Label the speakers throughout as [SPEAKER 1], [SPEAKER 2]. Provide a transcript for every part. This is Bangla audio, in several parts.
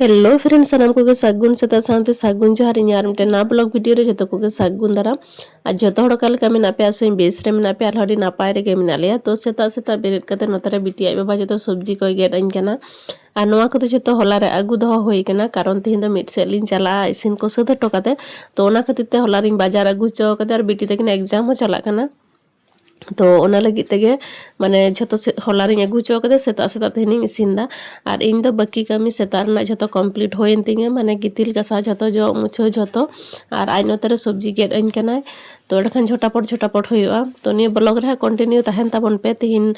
[SPEAKER 1] হ্যালো ফ্রেন্ডস সানাম কোকে সাগুন সেতা সাথে সাগুন জহার ইনি আর মিটে না ব্লগ ভিডিও রে যত কোকে সাগুন দ্বারা আর যত হড় কাল কামে নাপে আসে বেস রে নাপে আর হড়ি নাপায় রে গেম নালেয়া তো সেতা সেতা বেরেট কাতে নতারে বিটি আইবে বা যত সবজি কই গেট আইন কেনা আর নোয়া কত যত হলারে আগু দহ হই কেনা কারণ তেহিন দ মিট সেট লিন চালা ইসিন কো সদ টকাতে তো ওনা খাতিতে হলারিং বাজার আগু চকাতে আর বিটি তেকিন এক্সাম হ চালা কেনা ᱛᱚ ᱚᱱᱟ ᱞᱟᱹᱜᱤᱫ ᱛᱮᱜᱮ ᱢᱟᱱᱮ ᱡᱷᱚᱛᱚ ᱦᱚᱞᱟ ᱨᱤᱧ ᱟᱹᱜᱩ ᱦᱚᱪᱚ ᱠᱟᱫᱟ ᱥᱮᱛᱟᱜ ᱥᱮᱛᱟᱜ ᱛᱮᱦᱮᱧᱤᱧ ᱤᱥᱤᱱᱫᱟ ᱟᱨ ᱤᱧ ᱫᱚ ᱵᱟᱹᱠᱤ ᱠᱟᱹᱢᱤ ᱥᱮᱛᱟᱜ ᱨᱮᱱᱟᱜ ᱡᱷᱚᱛᱚ ᱠᱚᱢᱯᱞᱤᱴ ᱦᱩᱭᱮᱱ ᱛᱤᱧᱟᱹ ᱢᱟᱱᱮ ᱜᱤᱛᱤᱞ ᱜᱟᱥᱟᱣ ᱡᱷᱚᱛᱚ ᱡᱚᱜ ᱢᱩᱪᱷᱟᱹᱣ ᱡᱷᱚᱛᱚ ᱟᱨ ᱟᱡ ᱱᱚᱛᱮ ᱨᱮ ᱥᱚᱵᱽᱡᱤ ᱜᱮᱫ ᱟᱹᱧ ᱠᱟᱱᱟᱭ ᱛᱚ ᱮᱸᱰᱮᱠᱷᱟᱱ ᱡᱷᱚᱴᱟᱯᱚᱴ ᱡᱷᱚᱴᱟᱯᱚᱴ ᱦᱩᱭᱩᱜᱼᱟ ᱛᱚ ᱱᱤᱭᱟᱹ ᱵᱞᱚᱜ ᱨᱮ ᱠᱚᱱᱴᱤᱱᱤᱭᱩ ᱛᱟᱦᱮᱱ ᱛᱟᱵᱚᱱ ᱯᱮ ᱛᱤᱦᱤᱧ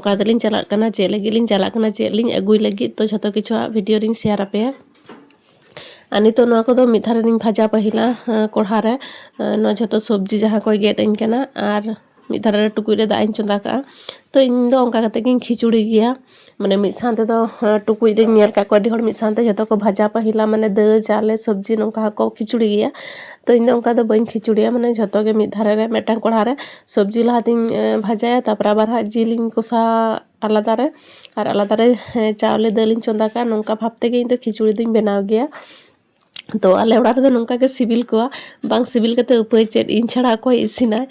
[SPEAKER 1] ᱚᱠᱟ ᱫᱚᱞᱤᱧ ᱪᱟᱞᱟᱜ ᱠᱟᱱᱟ ᱪᱮᱫ ᱞᱟᱹᱜᱤᱫ ᱞᱤᱧ ᱪᱟᱞᱟᱜ ᱠᱟᱱᱟ ᱪᱮᱫ ᱞᱤᱧ ᱟᱹᱜᱩᱭ ᱞᱟᱹᱜᱤᱫ ᱛᱚ ᱡᱷᱚᱛᱚ ᱠᱤᱪᱷᱩᱣᱟᱜ ᱵᱷᱤᱰᱤᱭᱳ ᱨᱤᱧ ᱥᱮᱭᱟᱨ ᱟᱯᱮᱭᱟ ᱟᱨ ᱱᱤᱛᱚᱜ ᱱᱚᱣᱟ ᱠᱚᱫᱚ ᱢᱤᱫ ᱫᱷᱟᱨᱮ ᱨᱤᱧ ᱵᱷᱟᱡᱟ ᱯᱟᱹᱦᱤᱞᱟ ᱠᱚᱲᱦᱟ ᱨᱮ ᱱᱚᱣᱟ ᱡᱷᱚᱛᱚ ᱥᱚᱵᱽᱡᱤ ᱡᱟᱦᱟᱸ ᱠᱚᱭ ᱜᱮᱫ ᱟᱹᱧ ᱠᱟᱱᱟ ᱟᱨ ᱢᱤᱫ ᱫᱷᱟᱨᱮ ᱨᱮ ᱴᱩᱠᱩᱡ ᱨᱮ ᱫᱟᱜ ᱤᱧ ᱪᱚᱸᱫᱟ ᱠᱟᱜᱼᱟ ᱛᱚ ᱤᱧ ᱫᱚ ᱚᱱᱠᱟ ᱠᱟᱛᱮ ᱜᱤᱧ ᱠᱷᱤᱪᱩᱲᱤ ᱜᱮᱭᱟ ᱢᱟᱱᱮ ᱢᱤᱫ ᱥᱟᱶ ᱛᱮᱫᱚ ᱴᱩᱠᱩᱡ ᱨᱤᱧ ᱧᱮᱞ ᱠᱟᱜ ᱠᱚᱣᱟ ᱟᱹᱰᱤ ᱦᱚᱲ ᱢᱤᱫ ᱥᱟᱶᱛᱮ ᱡᱷᱚᱛᱚ ᱠᱚ ᱵᱷᱟᱡᱟ ᱯᱟᱹᱦᱤᱞᱟ ᱢᱟᱱᱮ ᱫᱟᱹᱞ ᱪᱟᱣᱞᱮ ᱥᱚᱵᱽᱡᱤ ᱱᱚᱝᱠᱟ ᱦᱚᱸᱠᱚ ᱠᱷᱤᱪᱩᱲᱤ ᱜᱮᱭᱟ ᱛᱚ ᱤᱧ ᱫᱚ ᱚᱱᱠᱟ ᱫᱚ ᱵᱟᱹᱧ ᱠᱷᱤᱪᱩᱲᱤᱭᱟ ᱢᱟᱱᱮ ᱡᱷᱚᱛᱚ ᱜᱮ ᱢᱤᱫ ᱫᱷᱟᱨᱮ ᱨᱮ ᱢᱤᱫᱴᱟᱝ ᱠᱚᱲᱦᱟ ᱨᱮ ᱥᱚᱵᱽᱡᱤ ᱞᱟᱦᱟᱛᱤᱧ ᱵᱷᱟᱡᱟᱭᱟ ᱛᱟᱨᱯᱚᱨᱮ ᱟᱵᱟᱨ ᱦᱟᱸᱜ ᱡᱤᱞᱤᱧ ᱠᱚᱥᱟᱣᱟ ᱟᱞᱟᱫᱟ ᱨᱮ ᱟᱨ ᱟᱞᱟᱫᱟ ᱨᱮ ᱪᱟᱣᱞᱮ ᱫᱟᱹᱞᱤᱧ ᱪᱚᱸᱫᱟ ᱠᱟᱜᱼᱟ ᱱᱚᱝᱠᱟ ᱵᱷᱟᱵ ᱛᱮᱜᱮ ᱤᱧ ᱫᱚ ᱠᱷᱤᱪᱩᱲᱤ ᱫᱩᱧ ᱵᱮᱱᱟᱣ ᱜᱮᱭᱟ ᱛᱚ ᱟᱞᱮ ᱚᱲᱟᱜ ᱨᱮᱫᱚ ᱱᱚᱝᱠᱟ ᱜᱮ ᱥᱤᱵᱤᱞ ᱠᱚᱣᱟ ᱵᱟᱝ ᱥᱤᱵᱤᱞ ᱠᱟᱛᱮ ᱩᱯᱟᱹᱭ ᱪᱮᱫ ᱤᱧ ᱪᱷᱟᱲᱟ ᱚᱠᱚᱭ ᱤᱥᱤᱱᱟᱭ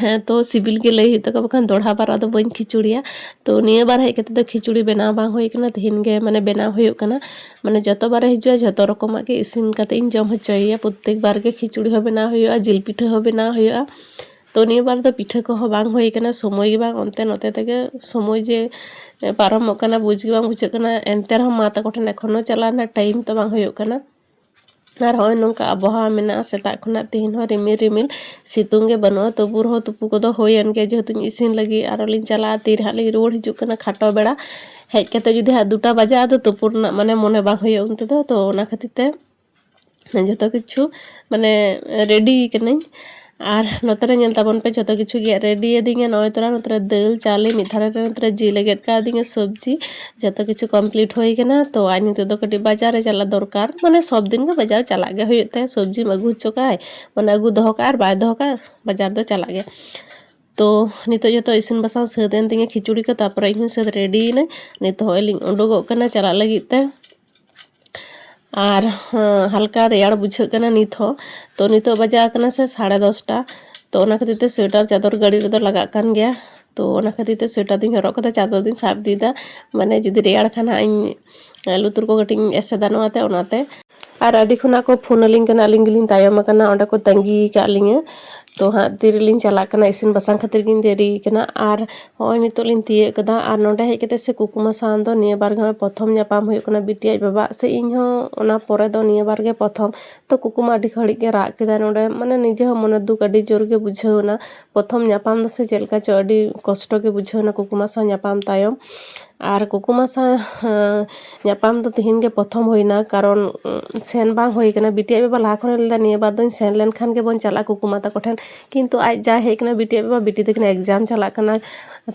[SPEAKER 1] ᱦᱮᱸ ᱛᱚ ᱥᱤᱵᱤᱞ ᱜᱮ ᱞᱟᱹᱭ ᱦᱩᱭᱩᱜ ᱛᱟᱠᱚᱣᱟ ᱵᱟᱠᱷᱟᱱ ᱫᱚᱲᱦᱟ ᱵᱟᱨ ᱟᱫᱚ ᱵᱟᱹᱧ ᱠᱷᱤᱪᱩᱲᱤᱭᱟ ᱛᱚ ᱱᱤᱭᱟᱹ ᱵᱟᱨ ᱦᱮᱡ ᱠᱟᱛᱮ ᱫᱚ ᱠᱷᱤᱪᱩᱲᱤ ᱵᱮᱱᱟᱣ ᱵᱟᱝ ᱦᱩᱭ ᱠᱟᱱᱟ ᱛᱮᱦᱮᱧ ᱜᱮ ᱢᱟᱱᱮ ᱵᱮᱱᱟᱣ ᱦᱩᱭᱩᱜ ᱠᱟᱱᱟ ᱢᱟᱱᱮ ᱡᱚᱛᱚ ᱵᱟᱨᱮ ᱦᱤᱡᱩᱜᱼᱟ ᱡᱚᱛᱚ ᱨᱚᱠᱚᱢᱟᱜ ᱜᱮ ᱤᱥᱤᱱ ᱠᱟᱛᱮ ᱤᱧ ᱡᱚᱢ ᱦᱚᱪᱚᱭᱮᱭᱟ ᱯᱨᱚᱛᱮᱠ ᱵᱟᱨ ᱜᱮ ᱠᱷᱤᱪᱩᱲᱤ ᱦᱚᱸ ᱵᱮᱱᱟᱣ ᱦᱩᱭᱩᱜᱼᱟ ᱡᱤᱞ ᱯᱤᱴᱷᱟᱹ ᱦᱚᱸ ᱵᱮᱱᱟᱣ ᱦᱩᱭᱩᱜᱼᱟ ᱛᱚ ᱱᱤᱭᱟᱹ ᱵᱟᱨ ᱫᱚ ᱯᱤᱴᱷᱟᱹ ᱠᱚᱦᱚᱸ ᱵᱟᱝ ᱦᱩᱭ ᱠᱟᱱᱟ ᱥᱚᱢᱚᱭ ᱜᱮ ᱵᱟᱝ ᱚᱱᱛᱮ ᱱᱚᱛᱮ ᱛᱮᱜᱮ ᱥᱚᱢᱚᱭ ᱡᱮ ᱯᱟᱨᱚᱢᱚᱜ ᱠᱟᱱᱟ ᱵᱩᱡᱽ ᱜᱮ ᱵᱟᱝ ᱵᱩᱡᱷᱟᱹᱜ ᱠᱟᱱᱟ ᱮᱱᱛᱮ ᱨᱮᱦᱚᱸ ᱢᱟ ᱛᱟᱠᱚ ᱴᱷᱮᱱ ᱮᱠᱷᱚᱱᱚ ᱪᱟᱞᱟᱣ ᱨᱮᱱᱟᱜ ᱴᱟᱭᱤᱢ ᱛᱚ ᱵᱟᱝ ᱦᱩᱭᱩᱜ ᱠᱟᱱᱟ ᱟᱨ ᱦᱚᱸᱜᱼᱚᱭ ᱱᱚᱝᱠᱟ ᱟᱵᱚᱦᱟᱣᱟ ᱢᱮᱱᱟᱜᱼᱟ ᱥᱮᱛᱟᱜ ᱠᱷᱚᱱᱟᱜ ᱛᱤᱦᱤᱧ ᱦᱚᱸ ᱨᱤᱢᱤᱞ ᱨᱤᱢᱤᱞ ᱥᱤᱛᱩᱝ ᱜᱮ ᱵᱟᱹᱱᱩᱜᱼᱟ ᱛᱚᱵᱩ ᱨᱮᱦᱚᱸ ᱛᱩᱯᱩ ᱠᱚᱫᱚ ᱦᱩᱭᱮᱱ ᱜᱮᱭᱟ ᱡᱮᱦᱮᱛᱩᱧ ᱤᱥᱤᱱ ᱞᱟᱹᱜᱤᱫ ᱟᱨᱚ ᱞᱤᱧ ᱪᱟᱞᱟᱜᱼᱟ ᱛᱤᱨᱮ ᱦᱟᱸᱜ ᱞᱤᱧ ᱨᱩᱣᱟᱹᱲ ᱦᱤᱡᱩᱜ ᱠᱟᱱᱟ ᱠᱷᱟᱴᱚ ᱵᱮᱲᱟ ᱦᱮᱡ ᱠᱟᱛᱮ ᱡᱩᱫᱤ ᱦᱟᱸᱜ ᱫᱩᱴᱟ ᱵᱟᱡᱟᱜᱼᱟ ᱟᱫᱚ ᱛᱩᱯᱩ ᱨᱮᱱᱟᱜ ᱢᱟᱱᱮ ᱢᱚᱱᱮ ᱵᱟᱝ ᱦᱩᱭᱩᱜᱼᱟ ᱩᱱ ᱛᱮᱫᱚ ᱛᱚ ᱚᱱᱟ ᱠᱷᱟᱹᱛᱤᱨ ᱛᱮ ᱡᱚᱛᱚ ᱠᱤᱪᱷᱩ ᱢᱟᱱᱮ ᱨᱮᱰᱤ ᱠᱟᱹᱱᱟᱹᱧ ᱟᱨ ᱱᱚᱛᱮᱨᱮ ᱧᱮᱞ ᱛᱟᱵᱚᱱ ᱯᱮ ᱡᱷᱚᱛᱚ ᱠᱤᱪᱷᱩ ᱜᱮᱫ ᱨᱮᱰᱤᱭᱟᱫᱤᱧᱟ ᱱᱚᱜᱼᱚᱭ ᱛᱚᱨᱟ ᱱᱚᱛᱮᱨᱮ ᱫᱟᱹᱞ ᱪᱟᱣᱞᱮ ᱢᱤᱫ ᱫᱷᱟᱨᱮ ᱨᱮ ᱱᱚᱛᱮᱨᱮ ᱡᱤᱞᱮ ᱜᱮᱫ ᱠᱟᱣᱫᱤᱧᱟ ᱥᱚᱵᱽᱡᱤ ᱡᱷᱚᱛᱚ ᱠᱤᱪᱷᱩ ᱠᱚᱢᱯᱞᱤᱴ ᱦᱩᱭ ᱠᱟᱱᱟ ᱛᱚ ᱟᱨ ᱱᱤᱛᱚᱜ ᱫᱚ ᱠᱟᱹᱴᱤᱡ ᱵᱟᱡᱟᱨ ᱨᱮ ᱪᱟᱞᱟᱜ ᱫᱚᱨᱠᱟর ᱢᱟᱱᱮ ᱥᱚᱵ ᱫᱤᱱ ᱜᱮ ᱵᱟᱡᱟᱨ ᱪᱟᱞᱟᱜ ᱜᱮ ᱦᱩᱭᱩᱜ ᱛᱟᱭᱟ ᱥᱚᱵᱽᱡᱤᱢ ᱟᱹᱜᱩ ᱦᱚᱪᱚ ᱠᱟᱜᱼᱟᱭ ᱢᱟᱱᱮ ᱟᱹᱜᱩ ᱫᱚᱦᱚ ᱠᱟᱜᱼᱟ ᱟᱨ ᱵᱟᱭ ᱫᱚᱦᱚ ᱠᱟᱜᱼᱟ ᱵᱟᱡᱟᱨ ᱫᱚ ᱪᱟᱞᱟᱜ ᱜᱮ ᱛᱚ ᱱᱤᱛᱚᱜ ᱡᱚᱛᱚ ᱤᱥᱤᱱ ᱵᱟᱥᱟᱝ ᱥᱟᱹᱛ ᱮᱱ ᱛᱤᱧᱟᱹ ᱠᱷᱤᱪᱩᱲᱤ ᱠᱚ ᱛᱟᱨᱯᱚᱨᱮ ᱤᱧᱦᱚᱸ ᱥᱟᱹᱛ ᱨᱮᱰᱤᱭᱮᱱᱟᱹᱧ ᱱᱤᱛᱚᱜ ᱦᱚᱸᱜᱼᱚᱭ ᱞᱤᱧ ᱩᱰᱩᱠᱚᱜ ᱠᱟᱱᱟ ᱪᱟᱞᱟᱜ ᱞᱟᱹᱜᱤᱫ ᱛᱮ ᱟᱨ ᱦᱟᱞᱠᱟ ᱨᱮᱭᱟᱲ ᱵᱩᱡᱷᱟᱹᱜ ᱠᱟᱱᱟ ᱱᱤᱛ ᱦᱚᱸ ᱛᱚ ᱱᱤᱛᱚᱜ ᱵᱟᱡᱟᱣ ᱠᱟᱱᱟ ᱥᱮ ᱥᱟᱲᱮ ᱫᱚᱥᱴᱟ ᱛᱚ ᱚᱱᱟ ᱠᱷᱟᱹᱛᱤᱨ ᱛᱮ ᱥᱳᱭᱮᱴᱟᱨ ᱪᱟᱫᱚᱨ ᱜᱟᱹᱰᱤ ᱨᱮᱫᱚ ᱞᱟᱜᱟᱜ ᱠᱟᱱ ᱜᱮᱭᱟ ᱛᱚ ᱚᱱᱟ ᱠᱷᱟᱹᱛᱤᱨ ᱛᱮ ᱥᱳᱭᱮᱴᱟᱨ ᱫᱩᱧ ᱦᱚᱨᱚᱜ ᱠᱟᱫᱟ ᱪᱟᱫᱚᱨ ᱫᱩᱧ ᱥᱟᱵ ᱤᱫᱤᱭᱮᱫᱟ ᱢᱟᱱᱮ ᱡᱩᱫᱤ ᱨᱮᱭᱟᱲ ᱠᱷᱟᱱ ᱦᱟᱸᱜ ᱤᱧ ᱞᱩᱛᱩᱨ ko ᱠᱟᱹᱴᱤᱡ ᱤᱧ ᱮᱥᱮᱫᱟ ᱱᱚᱣᱟᱛᱮ ᱚᱱᱟᱛᱮ ᱟᱨ ᱟᱹᱰᱤ ᱠᱷᱚᱱᱟᱜ ᱠᱚ ᱯᱷᱳᱱ ᱟᱹᱞᱤᱧ ᱠᱟᱱᱟ ᱟᱹᱞᱤᱧ ᱜᱮᱞᱤᱧ ᱛᱟᱭᱚᱢ ᱟᱠᱟᱱᱟ ᱚᱸᱰᱮ ᱠᱚ ᱛᱟᱺᱜᱤ ᱟᱠᱟᱫ ᱞᱤᱧᱟᱹ ᱛᱚ ᱦᱟᱸᱜ ᱛᱤᱨᱮᱞᱤᱧ ᱪᱟᱞᱟᱜ ᱠᱟᱱᱟ ᱤᱥᱤᱱ ᱵᱟᱥᱟᱝ ᱠᱷᱟᱹᱛᱤᱨ ᱜᱤᱧ ᱫᱮᱨᱤ ᱠᱟᱱᱟ ᱟᱨ ᱦᱚᱸᱜᱼᱚᱭ ᱱᱤᱛᱚᱜ ᱞᱤᱧ ᱛᱤᱭᱟᱹᱜ ᱠᱟᱫᱟ ᱟᱨ ᱱᱚᱸᱰᱮ ᱦᱮᱡ ᱠᱟᱛᱮ ᱥᱮ ᱠᱩᱠᱩᱢᱟ ᱥᱟᱶ ᱫᱚ ᱱᱤᱭᱟᱹ ᱵᱟᱨ ᱜᱮ ᱯᱨᱚᱛᱷᱚᱢ ᱧᱟᱯᱟᱢ ᱦᱩᱭᱩᱜ ᱠᱟᱱᱟ ᱵᱤᱴᱤ ᱟᱡ ᱵᱟᱵᱟ ᱥᱮ ᱤᱧ ᱦᱚᱸ ᱚᱱᱟ ᱯᱚᱨᱮ ᱫᱚ ᱱᱤᱭᱟᱹ ᱵᱟᱨ ᱜᱮ ᱯᱨᱚᱛᱷᱚᱢ ᱛᱚ ᱠᱩᱠᱩᱢᱟ ᱟᱹᱰᱤ ᱜᱷᱟᱹᱲᱤᱡ ᱜᱮ ᱨᱟᱜ ᱠᱮᱫᱟ ᱱᱚᱸᱰᱮ ᱢᱟᱱᱮ ᱱᱤᱡᱮ ᱦᱚᱸ ᱢᱚᱱᱮ ᱫᱩᱠ ᱟᱹᱰᱤ ᱡᱳᱨ ᱜᱮ ᱵᱩᱡᱷᱟᱹᱣ ᱮᱱᱟ ᱯᱨᱚᱛᱷᱚᱢ ᱧᱟᱯᱟᱢ ᱫᱚ ᱥᱮ ᱪᱮᱫ ᱞᱮᱠᱟ ᱪᱚ ᱟᱹᱰᱤ ᱠᱚᱥᱴᱚ ᱜᱮ ᱵᱩᱡᱷᱟᱹᱣ ᱮᱱᱟ ᱠᱩᱠᱩᱢᱟ ᱥᱟᱶ ᱧᱟᱯᱟᱢ ᱛᱟᱭᱚᱢ ᱟᱨ ᱠᱩᱠᱩᱢᱟ ᱥᱟᱶ ᱧᱟᱯᱟᱢ ᱫᱚ ᱛᱤᱦᱤᱧ ᱜᱮ ᱯᱨᱚᱛᱷᱚᱢ ᱦᱩᱭᱱᱟ ᱠᱟᱨᱚᱱ ᱥᱮᱱ ᱵᱟᱝ ᱦᱩᱭ ᱠᱟᱱᱟ ᱵᱤᱴᱤ ᱟᱡ ᱵᱟᱵᱟ ᱞᱟᱦᱟ ᱠᱷᱚᱱᱮ ᱞᱟᱹᱭᱫᱟ ᱱᱤᱭᱟᱹ ᱵᱟᱨ ᱫᱚᱧ ᱥᱮᱱ ᱞᱮᱱᱠᱷᱟᱱ ᱜᱮᱵᱚᱱ ᱪᱟᱞᱟᱜᱼᱟ ᱠᱩᱠᱩᱢᱟ ᱛᱟᱠᱚ ᱴᱷᱮᱱ ᱠᱤᱱᱛᱩ ᱟᱡ ᱡᱟ ᱦᱮᱡ ᱠᱟᱱᱟ ᱵᱤᱴᱤ ᱟᱡ ᱵᱟᱵᱟ ᱵᱤᱴᱤ ᱛᱟᱹᱠᱤᱱ ᱮᱠᱡᱟᱢ ᱪᱟᱞᱟᱜ ᱠᱟᱱᱟ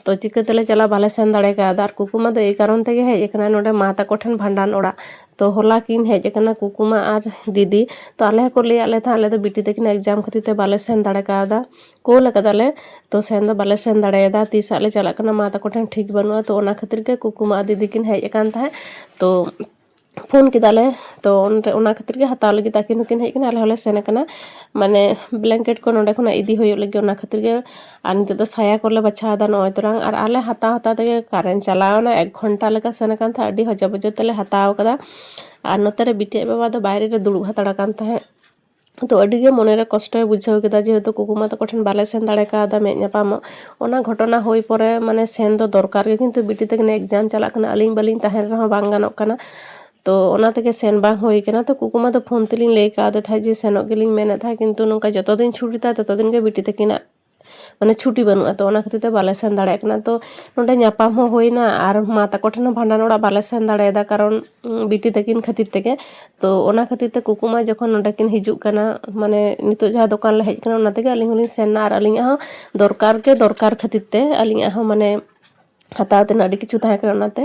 [SPEAKER 1] ᱛᱚ ᱪᱤᱠᱟᱹ ᱛᱮᱞᱮ ᱪᱟᱞᱟᱜᱼᱟ ᱵᱟᱞᱮ ᱥᱮᱱ ᱫᱟᱲᱮ ᱠᱟᱣᱫᱟ ᱟᱨ ᱠᱩᱠᱩᱢᱟ ᱫᱚ ᱮᱭ ᱠᱟᱨᱚᱱ ᱛᱮᱜᱮ ᱦᱮᱡ ᱟᱠᱟᱱᱟ ᱱᱚᱸᱰᱮ ᱢᱟ ᱛᱟᱠᱚ ᱴᱷᱮᱱ ᱵᱷᱟᱸᱰᱟᱱ ᱚᱲᱟᱜ ᱛᱚ ᱦᱚᱞᱟ ᱠᱤᱱ ᱦᱮᱡ ᱟᱠᱟᱱᱟ ᱠᱩᱠᱩᱢᱟ ᱟᱨ ᱫᱤᱫᱤ ᱛᱚ ᱟᱞᱮ ᱦᱚᱸᱠᱚ ᱞᱟᱹᱭᱟᱫ ᱞᱮ ᱛᱟᱦᱮᱸᱫ ᱟᱞᱮ ᱫᱚ ᱵᱤᱴᱤ ᱛᱟᱹᱠᱤᱱ ᱮᱠᱡᱟᱢ ᱠᱷᱟᱹᱛᱤᱨ ᱛᱮ ᱵᱟᱞᱮ ᱥᱮᱱ ᱫᱟᱲᱮ ᱠᱟᱣᱫᱟ ᱠᱳᱞ ᱟᱠᱟᱫᱟᱞᱮ ᱛᱚ ᱥᱮᱱ ᱫᱚ ᱵᱟᱞᱮ ᱥᱮᱱ ᱫᱟᱲᱮᱭᱟᱫᱟ ᱛᱤᱥ ᱦᱟᱸᱜ ᱞᱮ ᱪᱟᱞᱟᱜ ᱠᱟᱱᱟ ᱢᱟ ᱛᱟᱠᱚ ᱴᱷᱮᱱ ᱴᱷᱤᱠ ᱵᱟᱹᱱᱩᱜᱼᱟ ᱛᱚ ᱚᱱᱟ ᱠᱷᱟᱹᱛᱤᱨ ᱜᱮ ᱠᱩᱠᱩᱢᱟ ᱟᱨ ᱫᱤᱫᱤ ᱠᱤᱱ ᱦᱮᱡ ᱟᱠᱟᱱ ᱛᱟᱦᱮᱸᱫ ᱛᱚ ᱯᱷᱳᱱ ᱠᱮᱫᱟᱞᱮ ᱛᱚ ᱚᱱᱟ ᱠᱷᱟᱹᱛᱤᱨ ᱜᱮ ᱦᱟᱛᱟᱣ ᱞᱟᱹᱜᱤᱫ ᱟᱹᱠᱤᱱ ᱦᱚᱸᱠᱤᱱ ᱦᱮᱡ ᱠᱟᱱᱟ ᱟᱞᱮ ᱦᱚᱸᱞᱮ ᱥᱮᱱ ᱟᱠᱟᱱᱟ ᱢᱟᱱᱮ ᱵᱞᱮᱝᱠᱮᱴ ᱠᱚ ᱱᱚᱸᱰᱮ ᱠᱷᱚᱱᱟᱜ ᱤᱫᱤ ᱦᱩᱭᱩᱜ ᱞᱟᱹᱜᱤᱫ ᱚᱱᱟ ᱠᱷᱟᱹᱛᱤᱨ ᱜᱮ ᱟᱨ ᱱᱤᱛᱚᱜ ᱫᱚ ᱥᱟᱭᱟ ᱠᱚᱞᱮ ᱵᱟᱪᱷᱟᱣ ᱮᱫᱟ ᱱᱚᱜᱼᱚᱭ ᱛᱚᱨᱟᱝ ᱟᱨ ᱟᱞᱮ ᱦᱟᱛᱟᱣ ᱦᱟᱛᱟᱣ ᱛᱮᱜᱮ ᱠᱟᱨᱮᱱᱴ ᱪᱟᱞᱟᱣᱱᱟ ᱮᱠ ᱜᱷᱚᱱᱴᱟ ᱞᱮᱠᱟ ᱥᱮᱱ ᱟᱠᱟᱱ ᱛᱟᱦᱮᱸᱫ ᱟᱹᱰᱤ ᱦᱚᱡᱚ ᱵᱚᱡᱚ ᱛᱮᱞᱮ ᱦᱟᱛᱟᱣ ᱟᱠᱟᱫᱟ ᱟᱨ ᱱᱚᱛᱮ ᱨᱮ ᱵᱤᱴᱤ ᱟᱡ ᱵᱟᱵᱟ ᱫᱚ ᱵᱟᱭᱨᱮ ᱨᱮ ᱫᱩᱲᱩᱵ ᱦᱟᱛᱟᱲ ᱟᱠᱟᱱ ᱛᱟᱦᱮᱸᱫ ᱛᱚ ᱟᱹᱰᱤᱜᱮ ᱢᱚᱱᱮᱨᱮ ᱠᱚᱥᱴᱚᱭ ᱵᱩᱡᱷᱟᱹᱣ ᱠᱮᱫᱟ ᱡᱮᱦᱮᱛᱩ ᱠᱩᱠᱩᱢᱟ ᱛᱟᱠᱚ ᱴᱷᱮᱱ ᱵᱟᱞᱮ ᱥᱮᱱ ᱫᱟᱲᱮ ᱠᱟᱣᱫᱟ ᱢᱮᱫ ᱧᱟᱯᱟᱢᱚᱜ ᱚᱱᱟ ᱜᱷᱚᱴᱚᱱᱟ ᱦᱩᱭ ᱯᱚᱨᱮ ᱢᱟᱱᱮ ᱥᱮᱱ ᱫᱚ ᱫᱚᱨᱠᱟᱨ ᱜᱮ ᱠᱤᱱᱛᱩ ᱵᱤᱴᱤ ᱛᱟᱹᱠᱤᱱ ᱮᱠᱡᱟᱢ ᱪᱟᱞᱟᱜ ᱠᱟᱱᱟ ᱟᱹᱞᱤᱧ ᱵᱟᱹᱞᱤᱧ ᱛᱟᱦᱮᱱ ᱨᱮᱦᱚᱸ ᱵᱟᱝ ᱜᱟᱱᱚᱜ ᱠᱟᱱᱟ ᱛᱚ ᱚᱱᱟ ᱛᱮᱜᱮ ᱥᱮᱱ ᱵᱟᱝ ᱦᱩᱭ ᱠᱟᱱᱟ ᱛᱚ ᱠᱩᱠᱩᱢᱟ ᱫᱚ ᱯᱷᱳᱱ ᱛᱮᱞᱤᱧ ᱞᱟᱹᱭ ᱠᱟᱣᱫᱮ ᱛᱟᱦᱮᱸᱫ ᱡᱮ ᱥᱮᱱᱚᱜ ᱜᱮᱞᱤᱧ ᱢᱮᱱᱮᱫ ᱛᱟᱦᱮᱸᱫ ᱠᱤᱱᱛᱩ ᱱᱚᱝᱠᱟ ᱡᱚᱛᱚ ᱫᱤᱱ ᱪᱷᱩᱴᱤ ᱛᱟᱭ ᱛᱚᱛᱚ ᱫᱤᱱ ᱜᱮ ᱵᱤᱴᱤ ᱛᱟᱹᱠᱤᱱᱟᱜ ᱢᱟᱱᱮ ᱪᱷᱩᱴᱤ ᱵᱟᱹᱱᱩᱜᱼᱟ ᱛᱚ ᱚᱱᱟ ᱠᱷᱟᱹᱛᱤᱨ ᱛᱮ ᱵᱟᱞᱮ ᱥᱮᱱ ᱫᱟᱲᱮᱭᱟᱜ ᱠᱟᱱᱟ ᱛᱚ ᱱᱚᱸᱰᱮ ᱧᱟᱯᱟᱢ ᱦᱚᱸ ᱦᱩᱭᱱᱟ ᱟᱨ ᱢᱟ ᱛᱟᱠᱚ ᱴᱷᱮᱱ ᱦᱚᱸ ᱵᱷᱟᱸᱰᱟᱱ ᱚᱲᱟᱜ ᱵᱟᱞᱮ ᱥᱮᱱ ᱫᱟᱲᱮᱭᱟᱫᱟ ᱠᱟᱨᱚᱱ ᱵᱤᱴᱤ ᱛᱟᱹᱠᱤᱱ ᱠᱷᱟᱹᱛᱤᱨ ᱛᱮᱜᱮ ᱛᱚ ᱚᱱᱟ ᱠᱷᱟᱹᱛᱤᱨ ᱛᱮ ᱠᱩᱠᱩᱢᱟ ᱡᱚᱠᱷᱚᱱ ᱱᱚᱸᱰᱮ ᱠᱤᱱ ᱦᱤᱡᱩᱜ ᱠᱟᱱᱟ ᱢᱟᱱᱮ ᱱᱤᱛᱚᱜ ᱡᱟᱦᱟᱸ ᱫᱚᱠᱟᱱ ᱞᱮ ᱦᱮᱡ ᱟᱠᱟᱱᱟ ᱚᱱᱟ ᱛᱮᱜᱮ ᱟᱹᱞᱤᱧ ᱦᱚᱸᱞᱤᱧ ᱥᱮᱱ ᱮᱱᱟ ᱟᱨ ᱟᱹᱞᱤᱧᱟᱜ ᱦᱚᱸ ᱫᱚᱨᱠᱟᱨ ᱜᱮ ᱫᱚᱨᱠᱟᱨ ᱠᱷᱟᱹᱛᱤᱨ ᱛᱮ ᱟᱹᱞᱤᱧᱟᱜ ᱦᱚᱸ ᱢᱟᱱᱮ ᱦᱟᱛᱟᱣ ᱛᱮᱱᱟᱜ ᱟᱹᱰᱤ ᱠᱤᱪᱷᱩ ᱛᱟᱦᱮᱸ ᱠᱟᱱᱟ ᱚᱱᱟᱛᱮ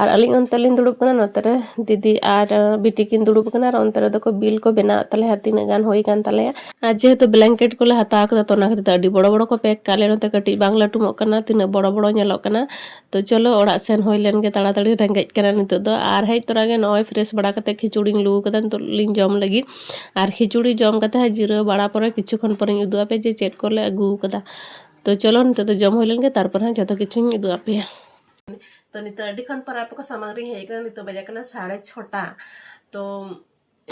[SPEAKER 1] ᱟᱨ ᱟᱹᱞᱤᱧ ᱚᱱᱛᱮ ᱞᱤᱧ ᱫᱩᱲᱩᱵ ᱠᱟᱱᱟ ᱱᱚᱛᱮ ᱨᱮ ᱫᱤᱫᱤ ᱟᱨ ᱵᱤᱴᱤ ᱠᱤᱱ ᱫᱩᱲᱩᱵ ᱠᱟᱱᱟ ᱟᱨ ᱚᱱᱛᱮ ᱨᱮᱫᱚ ᱠᱚ ᱵᱤᱞ ᱠᱚ ᱵᱮᱱᱟᱣᱮᱫ ᱛᱟᱞᱮᱭᱟ ᱛᱤᱱᱟᱹᱜ ᱜᱟᱱ ᱦᱩᱭ ᱠᱟᱱ ᱛᱟᱞᱮᱭᱟ ᱟᱨ ᱡᱮᱦᱮᱛु ᱵᱞᱮᱝᱠᱮᱴ ᱠᱚᱞᱮ ᱦᱟᱛᱟᱣ ᱠᱟᱫᱟ ᱛᱚ ᱚᱱᱟ ᱠᱷᱟᱹᱛᱤᱨ ᱛᱮ ᱟᱹᱰᱤ ᱵᱚᱲᱚ ᱵᱚᱲᱚ ᱠᱚ ᱯᱮᱠ ᱠᱟᱜ ᱞᱮᱭᱟ ᱱᱚᱛᱮ ᱠᱟᱹᱴᱤᱡ ᱵᱟᱝ ᱞᱟᱹᱴᱩᱢᱚᱜ ᱠᱟᱱᱟ ᱛᱤᱱᱟᱹᱜ ᱵᱚᱲᱚ ᱵᱚᱲᱚ ᱧᱮᱞᱚᱜ ᱠᱟᱱᱟ ᱛᱚ ᱪᱚᱞᱚ ᱚᱲᱟᱜ ᱥᱮᱱ ᱦᱩᱭ ᱞᱮᱱ ᱜᱮ ᱛᱟᱲᱟᱛᱟᱲᱤ ᱨᱮᱸᱜᱮᱡ ᱠᱟᱱᱟ ᱱᱤᱛᱚᱜ ᱫᱚ ᱟᱨ ᱦᱮᱡ ᱛᱚᱨᱟ ᱜᱮ ᱱᱚᱜᱼᱚᱭ ᱯᱷᱨᱮᱥ ᱵᱟᱲᱟ ᱠᱟᱛᱮ ᱠᱷᱤᱪᱩᱲᱤᱧ ᱞᱩ ᱠᱟᱫᱟ ᱱᱤᱛᱚᱜ ᱞᱤᱧ ᱡᱚᱢ ᱞᱟᱹᱜᱤᱫ ᱟᱨ ᱠᱷᱤᱪᱩᱲᱤ ᱡᱚᱢ ᱠᱟᱛᱮ ᱡᱤᱨᱟᱹᱣ ᱵᱟᱲᱟ ᱯᱚᱨᱮ ᱠᱤᱪᱷᱩ ᱠᱷᱚᱱ ᱯᱚᱨᱮᱧ ᱩᱫᱩᱜ ᱟᱯᱮ ᱡᱮ ᱪᱮᱫ ᱠᱚᱞᱮ ᱟᱹᱜᱩ ᱠᱟᱫᱟ ᱛᱚ ᱪᱚᱞᱚ ᱱᱤᱛᱚᱜ ᱫᱚ ᱡᱚᱢ ᱦᱩᱭ ᱞᱮᱱᱜᱮ ᱛᱟᱨᱯᱚᱨ ᱦᱟᱸᱜ ᱡᱚᱛᱚ ᱠᱤᱪᱷᱩᱧ ᱩᱫᱩᱜ ᱟᱯᱮᱭᱟ ᱛᱚ ᱱᱤᱛᱚᱜ ᱟᱹᱰᱤ ᱠᱷᱚᱱ ᱯᱟᱨᱟ ᱠᱚ ᱥᱟᱢᱟᱝ ᱨᱤᱧ ᱦᱮᱡ ᱟᱠᱟᱱᱟ ᱱᱤᱛᱚᱜ ᱵᱟᱡᱟᱜ ᱠᱟᱱᱟ ᱥᱟᱲᱮ ᱪᱷᱚᱴᱟ ᱛᱚ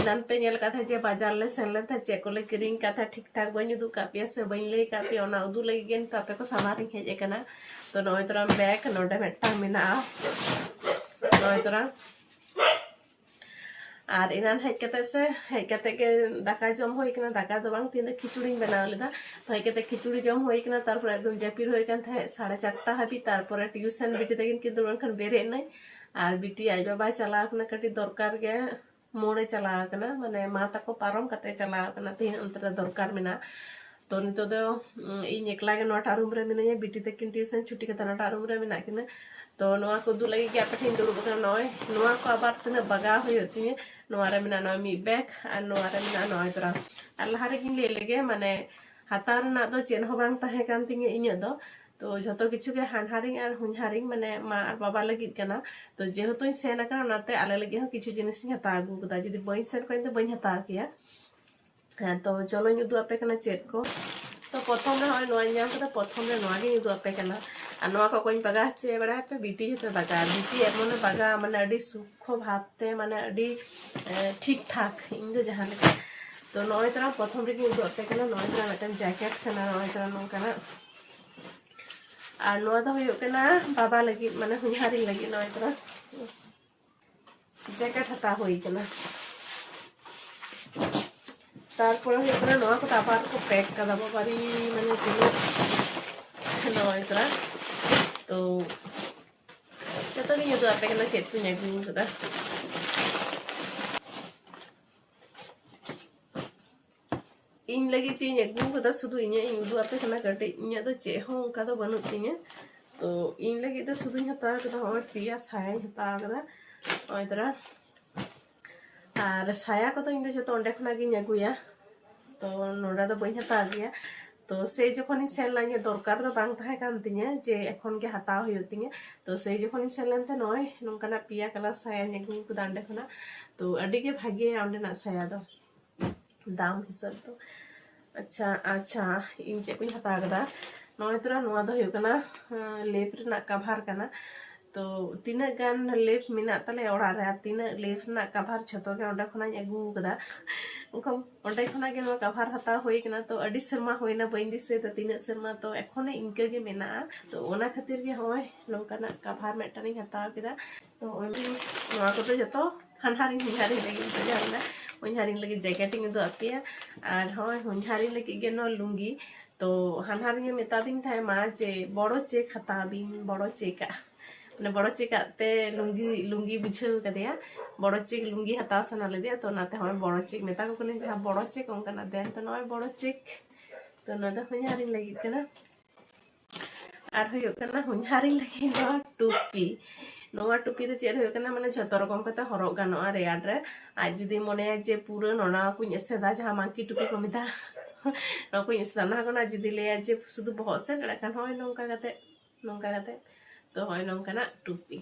[SPEAKER 1] ᱮᱱᱟᱱ ᱯᱮ ᱧᱮᱞ ᱠᱟᱛᱷᱟ ᱡᱮ ᱵᱟᱡᱟᱨ ᱞᱮ ᱥᱮᱱ ᱞᱮᱱ ᱛᱟᱦᱮᱸ ᱪᱮᱫ ᱠᱚᱞᱮ ᱠᱤᱨᱤᱧ ᱠᱟᱛᱷᱟ ᱴᱷᱤᱠ ᱴᱷᱟᱠ ᱵᱟᱹᱧ ᱩᱫᱩᱜ ᱠᱟᱜ ᱯᱮᱭᱟ ᱥᱮ ᱵᱟᱹᱧ ᱞᱟᱹᱭ ᱠᱟᱜ ᱯᱮᱭᱟ ᱚᱱᱟ ᱩᱫᱩᱜ ᱞᱟᱹᱜᱤᱫ ᱜᱮ ᱱᱤᱛᱚᱜ ᱟᱯᱮ ᱠᱚ ᱥᱟᱢᱟᱝ ᱨᱤᱧ ᱦᱮᱡ ᱟᱠᱟᱱᱟ ᱛᱚ ᱱᱚᱜᱼᱚᱭ ᱛᱚᱨᱟ ᱵᱮᱜᱽ ᱱᱚᱰᱮ ᱢᱤᱫᱴᱟᱝ ᱢᱮᱱᱟᱜᱼᱟ ᱱᱚᱜᱼᱚᱭ ᱛᱚᱨᱟ ᱟᱨ ᱮᱱᱟᱱ ᱦᱮᱡ ᱠᱟᱛᱮ ᱥᱮ ᱦᱮᱡ ᱠᱟᱛᱮ ᱜᱮ ᱫᱟᱠᱟ ᱡᱚᱢ ᱦᱩᱭ ᱠᱟᱱᱟ ᱫᱟᱠᱟ ᱫᱚ ᱵᱟᱝ ᱛᱤᱱᱟᱹᱜ ᱠᱷᱤᱪᱩᱲᱤᱧ ᱵᱮᱱᱟᱣ ᱞᱮᱫᱟ ᱛᱚ ᱦᱮᱡ ᱠᱟᱛᱮ ᱠᱷᱤᱪᱩᱲᱤ ᱡᱚᱢ ᱦᱩᱭ ᱠᱟᱱᱟ ᱛᱟᱨᱯᱚᱨᱮ ᱮᱠᱫᱚᱢ ᱡᱟᱹᱯᱤᱫ ᱦᱩᱭ ᱠᱟᱱ ᱛᱟᱦᱮᱸᱫ ᱥᱟᱲᱮ ᱪᱟᱨᱴᱟ ᱦᱟᱹᱵᱤᱡ ᱛᱟᱨᱯᱚᱨᱮ ᱴᱤᱭᱩᱥᱚᱱ ᱵᱤᱴᱤ ᱛᱟᱹᱠᱤᱱ ᱠᱤᱱ ᱫᱩᱲᱩᱵ ᱠᱷᱟᱱ ᱵᱮᱨᱮᱫ ᱱᱟᱹᱧ ᱟᱨ ᱵᱤᱴᱤ ᱟᱡ ᱵᱟᱵᱟᱭ ᱪᱟᱞᱟᱣ ᱠᱟᱱᱟ ᱠᱟᱹᱴᱤᱡ ᱫᱚᱨᱠᱟর ᱜᱮ ᱢᱳᱲᱮ ᱪᱟᱞᱟᱣ ᱠᱟᱱᱟ ᱢᱟᱱᱮ ᱢᱟ ᱛᱟᱠᱚ ᱯᱟᱨᱚᱢ ᱠᱟᱛᱮ ᱪᱟᱞᱟᱣ ᱠᱟᱱᱟ ᱛᱮᱦᱮᱧ ᱚᱱᱛᱮ ᱨᱮ ᱫᱚᱨᱠᱟর ᱢᱮᱱᱟᱜᱼᱟ ᱛᱚ ᱱᱤᱛᱚᱜ ᱫᱚ ᱤᱧ ᱮᱠᱞᱟ ᱜᱮ ᱱᱚᱣᱟᱴᱟᱜ ᱨᱩᱢ ᱨᱮ ᱢᱤᱱᱟᱹᱧᱟ ᱵᱤᱴᱤ ᱛᱟᱹᱠᱤᱱ ᱴᱤᱭᱩᱥᱚᱱ ᱪᱷᱩᱴᱤ ᱠᱟᱛᱮ ᱱᱚᱣᱟᱴᱟᱜ ᱨᱩᱢ ᱨᱮ ᱢᱮᱱᱟᱜ ᱠᱤᱱᱟ ᱛᱚ ᱱᱚᱣᱟ ᱠᱚ ᱫᱩ ᱞᱟᱹᱜᱤᱫ ᱜᱮ ᱟᱯᱮ ᱴᱷᱮᱱ ᱫᱩᱲᱩᱵ ᱟᱠᱟᱱᱟ ᱱᱚᱜᱼᱚᱭ ᱱᱚᱣᱟ ᱠᱚ ᱟᱵᱟᱨ ᱛᱤᱱᱟᱹᱜ ᱵᱟᱜᱟᱣ ᱦᱩᱭᱩᱜ ᱛᱤᱧᱟᱹ ᱱᱚᱣᱟ ᱨᱮ ᱢᱮᱱᱟᱜᱼᱟ ᱱᱚᱣᱟ ᱢᱤᱫ ᱵᱮᱜᱽ ᱟᱨ ᱱᱚᱣᱟ ᱨᱮ ᱢᱮᱱᱟᱜᱼᱟ ᱱᱚᱣᱟ ᱫᱚᱨᱟ ᱟᱨ ᱞᱟᱦᱟ ᱨᱮᱜᱤᱧ ᱞᱟᱹᱭ ᱞᱮᱜᱮ ᱢᱟᱱᱮ ᱦᱟᱛᱟᱣ ᱨᱮᱱᱟᱜ ᱫᱚ ᱪᱮᱫ ᱦᱚᱸ ᱵᱟᱝ ᱛᱟᱦᱮᱸ ᱠᱟᱱ ᱛᱤᱧᱟᱹ ᱤᱧᱟᱹᱜ ᱫᱚ ᱛᱚ ᱡᱷᱚᱛᱚ ᱠᱤᱪᱷᱩ ᱜᱮ ᱦᱟᱱᱦᱟᱨᱤᱧ ᱟᱨ ᱦᱩᱧᱦᱟᱨᱤᱧ ᱢᱟᱱᱮ ᱢᱟ ᱟᱨ ᱵᱟᱵᱟ ᱞᱟᱹᱜᱤᱫ ᱠᱟᱱᱟ ᱛᱚ ᱡᱮᱦᱮᱛᱩᱧ ᱥᱮᱱ ᱟᱠᱟᱱᱟ ᱚᱱᱟᱛᱮ ᱟᱞᱮ ᱞᱟᱹᱜᱤᱫ ᱦᱚᱸ ᱠᱤᱪᱷᱩ ᱡᱤᱱᱤᱥᱤᱧ ᱦᱟᱛᱟᱣ ᱟᱹᱜᱩ ᱠᱟᱫᱟ ᱡᱩᱫᱤ ᱵᱟᱹᱧ ᱥᱮᱱ ᱠᱚᱜᱼᱟ ᱫᱚ ᱵᱟᱹᱧ ᱦᱟᱛᱟᱣ ᱠᱮᱭᱟ ᱦᱮᱸ ᱛᱚ ᱪᱚᱞᱚᱧ ᱩᱫᱩᱜ ᱟᱯᱮ ᱠᱟᱱᱟ ᱪᱮᱫ ᱠᱚ ᱛᱚ ᱯᱨᱚᱛᱷᱚᱢ ᱨᱮ ᱱᱚᱜᱼᱚᱭ ᱱᱚᱣᱟᱧ ᱧᱟᱢ ᱠᱟᱫᱟ ᱯᱨᱚᱛᱷᱚᱢ ᱨᱮ ᱱᱚᱣᱟᱜᱤᱧ ᱩᱫᱩᱜ ᱟᱯᱮ ᱠᱟᱱᱟ ᱟᱨ ᱱᱚᱣᱟ ᱠᱚ ᱠᱚᱧ ᱵᱟᱜᱟᱣ ᱦᱚᱪᱚᱭᱟ ᱵᱟᱲᱟ ᱦᱟᱯᱮ ᱵᱤᱴᱤ ᱦᱚᱸᱛᱚ ᱵᱟᱜᱟᱣᱟ ᱵᱤᱴᱤ ᱮᱢᱚᱱᱮ ᱵᱟᱜᱟᱣᱟ ᱢᱟᱱᱮ ᱟᱹᱰᱤ ᱥᱩᱠᱠᱷᱚ ᱵᱷᱟᱵᱽᱛᱮ ᱢᱟᱱᱮ ᱟᱹᱰᱤ ᱴᱷᱤᱠ ᱴᱷᱟᱠ ᱤᱧ ᱫᱚ ᱡᱟᱦᱟᱸ ᱞᱮᱠᱟ ᱛᱚ ᱱᱚᱜᱼᱚᱭ ᱛᱚᱨᱟ ᱯᱨᱚᱛᱷᱚᱢ ᱨᱮᱜᱮ ᱩᱫᱩᱜ ᱟᱯᱮ ᱠᱟᱱᱟ ᱱᱚᱜᱼᱚᱭ ᱛᱚᱨᱟ ᱢᱤᱫᱴᱟᱝ ᱡᱮᱠᱮᱴ ᱠᱟᱱᱟ ᱱᱚᱜᱼᱚᱭ ᱛᱚᱨᱟ ᱱᱚᱝᱠᱟᱱᱟᱜ ᱟᱨ ᱱᱚᱣᱟ ᱫᱚ ᱦᱩᱭᱩᱜ ᱠᱟᱱᱟ ᱵᱟᱵᱟ ᱞᱟᱹᱜᱤᱫ ᱢᱟᱱᱮ ᱦᱩᱧᱦᱟᱨᱤᱧ ᱞᱟᱹᱜᱤᱫ ᱱᱚᱜᱼᱚᱭ ᱛᱚᱨᱟ ᱡᱮᱠᱮᱴ ᱦᱟᱛᱟᱣ ᱦᱩᱭ ᱠᱟᱱᱟ তারপরে হয়ে গেল নয় কথা আবার প্যাক কাদাবো পারি মানে নয় তোরা তো 저떡이 여도 앞에 그냥 제품이고 그다 ᱤᱧ ᱞᱟᱹᱜᱤᱫ ᱪᱮᱫ ᱤᱧ ᱟᱹᱜᱩ ᱠᱟᱫᱟ ᱥᱩᱫᱷᱩ ᱤᱧᱟᱹᱜ ᱤᱧ ᱩᱫᱩᱜ ᱟᱯᱮ ᱠᱟᱱᱟ ᱠᱟᱹᱴᱤᱡ ᱤᱧᱟᱹᱜ ᱫᱚ ᱪᱮᱫ ᱦᱚᱸ ᱚᱱᱠᱟ ᱫᱚ ᱵᱟᱹᱱᱩᱜ ᱛᱤᱧᱟᱹ ᱛᱚ ᱤᱧ ᱞᱟᱹᱜᱤᱫ ᱫᱚ ᱥᱩᱫᱷᱩᱧ ᱦᱟᱛᱟᱣ ᱠᱟᱫᱟ ᱦᱚᱸᱜᱼᱚᱭ ᱯᱮᱭᱟ ᱥᱟᱭᱟᱧ ᱦᱟᱛᱟᱣ ᱠᱟᱫᱟ ᱱᱚᱜᱼᱚᱭ ᱛᱚᱨᱟ ᱟᱨ ᱥᱟᱭᱟ ᱠᱚᱫᱚ ᱤᱧ ᱫᱚ ᱡᱚᱛᱚ ᱚᱸᱰᱮ ᱠᱷᱚᱱᱟᱜ ᱜᱤᱧ ᱟᱹᱜᱩᱭᱟ ᱛᱚ ᱱᱚᱰᱮ ᱫᱚ ᱵᱟᱹᱧ ᱦᱟᱛᱟᱣ ᱜᱮᱭᱟ तो से जखन सेन लाइन दरकार जे एखन के हताव होय तिने तो से जखन सेन लेन ते नय नंकाना पिया कला साया नेगिन को तो अडी भागे अंडे ना साया दो दाम हिसाब तो अच्छा अच्छा इन चेक कोई हता गदा लेप काभार कभार तो तीना गान लेप मिना तले ओड़ा रे तीन लेप ना कभार छतो के ओंडे खना अगु गदा ᱮᱱᱠᱷᱟᱱ ᱚᱸᱰᱮ ᱠᱷᱚᱱᱟᱜ ᱜᱮ ᱱᱚᱣᱟ ᱠᱟᱵᱷᱟᱨ ᱦᱟᱛᱟᱣ ᱦᱩᱭ ᱠᱟᱱᱟ ᱛᱚ ᱟᱹᱰᱤ ᱥᱮᱨᱢᱟ ᱦᱩᱭᱱᱟ ᱵᱟᱹᱧ ᱫᱤᱥᱟᱹᱭᱮᱫᱟ ᱛᱤᱱᱟᱹᱜ ᱥᱮᱨᱢᱟ ᱛᱚ ᱮᱠᱷᱚᱱᱮ ᱤᱱᱠᱟᱹ ᱜᱮ ᱢᱮᱱᱟᱜᱼᱟ ᱛᱚ ᱚᱱᱟ ᱠᱷᱟᱹᱛᱤᱨ ᱜᱮ ᱦᱚᱸᱜᱼᱚᱭ ᱱᱚᱝᱠᱟᱱᱟᱜ ᱠᱟᱵᱷᱟᱨ ᱢᱤᱫᱴᱟᱝ ᱤᱧ ᱦᱟᱛᱟᱣ ᱠᱮᱫᱟ ᱛᱚ ᱱᱚᱣᱟ ᱠᱚᱫᱚ ᱡᱚᱛᱚ ᱦᱟᱱᱦᱟᱨᱤᱧ ᱦᱚᱧᱦᱟᱨᱤᱧ ᱞᱟᱹᱜᱤᱫ ᱵᱟᱡᱟᱣᱱᱟ ᱦᱚᱧᱦᱟᱨᱤᱧ ᱞᱟᱹᱜᱤᱫ ᱡᱮᱠᱮᱴᱤᱧ ᱩᱫᱩᱜ ᱟᱯᱮᱭᱟ ᱟᱨ ᱦᱚᱸᱜᱼᱚᱭ হরিণ লেগে গিয়ে ন লুঙ্গি তো হানহারিয়ে মেতাদিন থাকে মা যে বড় চেক হাতাবিন বড় চেকা মানে বড় চেকাতে লুঙ্গি লুঙ্গি বুঝাও কাদেয়া বড় চিক লুঙ্গি হাতা সানা লেদে তো নাতে হয় বড় চিক মেতা কো কোনে যা বড় চেক অঙ্কা না দেন তো নয় বড় চিক তো নদা হুঁহারি লাগি কেনা আর হইও কেনা হুঁহারি লাগি নয়া টুপি নয়া টুপি তে চের হইও কেনা মানে যত রকম কথা হরক গানো আর রেয়াড রে আজ যদি মনে হয় যে পুরো নড়া কো এসেদা যা মাঙ্কি টুপি কো মেতা নকো এসেদা না কোনা যদি লেয়া যে শুধু বহসে লড়কান হয় নঙ্কা গাতে নঙ্কা গাতে ᱛᱚ ᱦᱚᱸᱜᱼᱚᱭ ᱱᱚᱝᱠᱟᱱᱟᱜ ᱴᱩᱯᱤ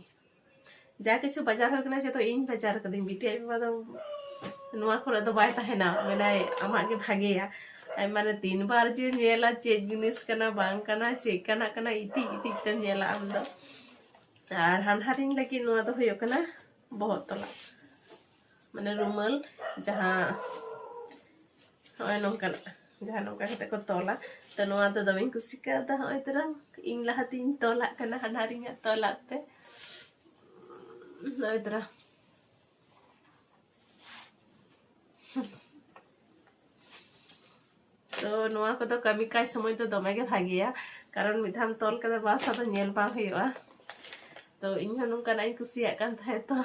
[SPEAKER 1] ᱡᱟ ᱠᱤᱪᱷᱩ ᱵᱟᱡᱟᱨ ᱦᱩᱭ ᱠᱟᱱᱟ ᱡᱚᱛᱚ ᱤᱧ ᱵᱟᱡᱟᱨ ᱠᱟᱹᱫᱟᱹᱧ ᱵᱤᱴᱤ ᱟᱭ ᱵᱟᱵᱟ ᱫᱚ ᱱᱚᱣᱟ ᱠᱚᱨᱮ ᱫᱚ ᱵᱟᱭ ᱛᱟᱦᱮᱱᱟ ᱢᱮᱱᱟᱭ ᱟᱢᱟᱜ ᱜᱮ ᱵᱷᱟᱜᱮᱭᱟ ᱢᱟᱱᱮ ᱛᱤᱱᱵᱟᱨ ᱡᱮ ᱧᱮᱞᱟ ᱪᱮᱫ ᱡᱤᱱᱤস ᱠᱟᱱᱟ ᱵᱟᱝ ᱠᱟᱱᱟ ᱪᱮᱫ ᱠᱟᱱᱟ ᱠᱟᱱᱟ ᱤᱛᱤᱡ ᱤᱛᱤᱡ ᱛᱮᱢ ᱧᱮᱞᱟ ᱟᱢ ᱫᱚ ᱟᱨ ᱦᱟᱱᱦᱟᱨᱤᱧ ᱞᱟᱹᱜᱤᱫ ᱱᱚᱣᱟ ᱫᱚ ᱦᱩᱭᱩᱜ ᱠᱟᱱᱟ ᱵᱚᱦᱚᱜ ᱛᱚᱞᱟ ᱢᱟᱱᱮ ᱨᱩᱢᱟᱹᱞ ᱡᱟᱦᱟᱸ ᱱᱚᱜᱼᱚᱭ ᱱᱚᱝᱠᱟᱱᱟᱜ ᱡᱟᱦᱟᱱ ᱚᱱᱠᱟ ᱠᱟᱛᱮ ᱠᱚ ᱛᱚᱞᱟ ᱛᱚ ᱱᱚᱣᱟ ᱫᱚ ᱫᱚᱢᱮᱧ ᱠᱩᱥᱤ ᱠᱟᱣᱫᱟ ᱦᱚᱸᱜᱼᱚᱭ ᱛᱚᱨᱟᱝ ᱤᱧ ᱞᱟᱦᱟᱛᱤᱧ ᱛᱚᱞᱟᱜ ᱠᱟᱱᱟ ᱦᱟᱱᱦᱟᱨᱤᱧᱟᱜ ᱛᱚᱞᱟᱜ ᱛᱮ ᱦᱚᱸᱜᱼᱚᱭ ᱛᱚᱨᱟ তো নোয়া কদো কামি কাজ সময় তো দমে গে ভাগিয়া কারণ মিঠাম তল কাদা বাস আদো নেল পা হইয়া ᱛᱚ ᱤᱧᱦᱚᱸ ᱱᱚᱝᱠᱟᱱᱟᱜ ᱤᱧ ᱠᱩᱥᱤᱭᱟᱜ ᱠᱟᱱ ᱛᱟᱦᱮᱸᱫ ᱛᱚ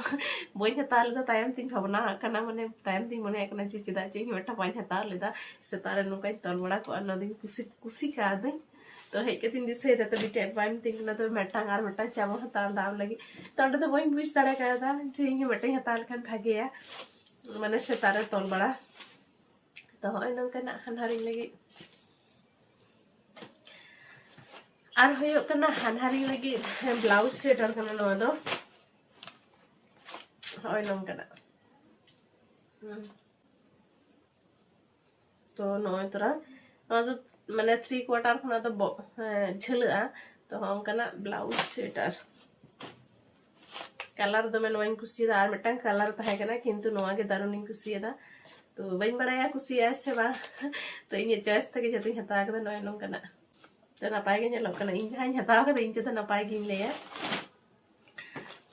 [SPEAKER 1] ᱵᱟᱹᱧ ᱦᱟᱛᱟᱣ ᱞᱮᱫᱟ ᱛᱟᱭᱚᱢ ᱛᱤᱧ ᱵᱷᱟᱵᱽᱱᱟ ᱟᱠᱟᱱᱟ ᱢᱟᱱᱮ ᱛᱟᱭᱚᱢ ᱛᱤᱧ ᱢᱚᱱᱮᱭᱟᱜ ᱠᱟᱱᱟ ᱡᱮ ᱪᱮᱫᱟᱜ ᱪᱮ ᱤᱧ ᱢᱤᱫᱴᱟᱝ ᱵᱟᱹᱧ ᱦᱟᱛᱟᱣ ᱞᱮᱫᱟ ᱥᱮᱛᱟᱜ ᱨᱮ ᱱᱚᱝᱠᱟᱧ ᱛᱚᱞ ᱵᱟᱲᱟ ᱠᱚᱜᱼᱟ ᱱᱚᱣᱟᱫᱚᱧ ᱠᱩᱥᱤ ᱠᱩᱥᱤ ᱠᱟᱣᱫᱟᱹᱧ ᱛᱚ ᱦᱮᱡ ᱠᱟᱛᱮᱧ ᱫᱤᱥᱟᱹᱭᱮᱫᱟ ᱛᱚ ᱢᱤᱫᱴᱮᱡ ᱵᱟᱭ ᱢᱤᱛᱟᱹᱧ ᱠᱟᱱᱟ ᱛᱚ ᱢᱤᱫᱴᱟᱝ ᱟᱨ ᱢᱤᱫᱴᱟᱝ ᱪᱟᱵᱟ ᱦᱟᱛᱟᱣ ᱫᱟᱢ ᱞᱟᱹᱜᱤᱫ ᱛᱚ ᱚᱸᱰᱮ ᱫᱚ ᱵᱟᱹᱧ ᱵᱩᱡᱽ ᱫᱟᱲᱮ ᱠᱟᱣᱫᱟ ᱡᱮ ᱤᱧ ᱢᱤᱫᱴᱟᱝ ᱦᱟᱛᱟᱣ ᱞᱮᱠᱷᱟᱱ ᱵᱷᱟᱜᱮᱭᱟ ᱢᱟᱱᱮ ᱥᱮᱛᱟᱜ ᱨᱮ ᱛᱚᱞ ᱵᱟᱲᱟ ᱛᱚ ᱦᱚᱸᱜᱼᱚᱭ ᱱᱚᱝᱠᱟᱱᱟᱜ ᱦᱟᱱᱦᱟᱨᱤᱧ ᱞᱟᱹᱜᱤᱫ ᱟᱨ ᱦᱩᱭᱩᱜ ᱠᱟᱱᱟ ᱦᱟᱱᱦᱟᱨᱤ ᱞᱟᱹᱜᱤᱫ ᱵᱞᱟᱣᱩᱡ ᱥᱮᱴᱟᱨ ᱠᱟᱱᱟ ᱱᱚᱣᱟ ᱫᱚ ᱦᱚᱜᱼᱚᱭ ᱱᱚᱝᱠᱟᱱᱟᱜ ᱛᱚ ᱱᱚᱜᱼᱚᱭ ᱛᱚᱨᱟ ᱱᱚᱣᱟ ᱫᱚ ᱢᱟᱱᱮ ᱛᱷᱨᱤ ᱠᱳᱣᱟᱴᱟᱨ ᱠᱷᱚᱱᱟᱜ ᱫᱚ ᱡᱷᱟᱹᱞᱟᱹᱜᱼᱟ ᱛᱚ ᱦᱚᱜᱼᱚᱝᱠᱟᱱᱟᱜ ᱵᱞᱟᱣᱩᱡ ᱥᱮᱴᱟᱨ কালার দমে নয় কুসিয়া আর মিটান কালার তাহে কেনা কিন্তু নোয়াকে দারুণ কুসিয়াদা তো বাই বাড়ায়া কুসিয়া সেবা তো ইনি চয়েস থেকে যেতে হাতা আকদা নয় নং কানা ᱛᱚ ᱱᱟᱯᱟᱭ ᱜᱮ ᱧᱮᱞᱚᱜ ᱠᱟᱱᱟ ᱤᱧ ᱡᱟᱦᱟᱸᱧ ᱦᱟᱛᱟᱣ ᱠᱟᱫᱟ ᱤᱧ ᱛᱮᱫᱚ ᱱᱟᱯᱟᱭ ᱞᱟᱹᱭᱟ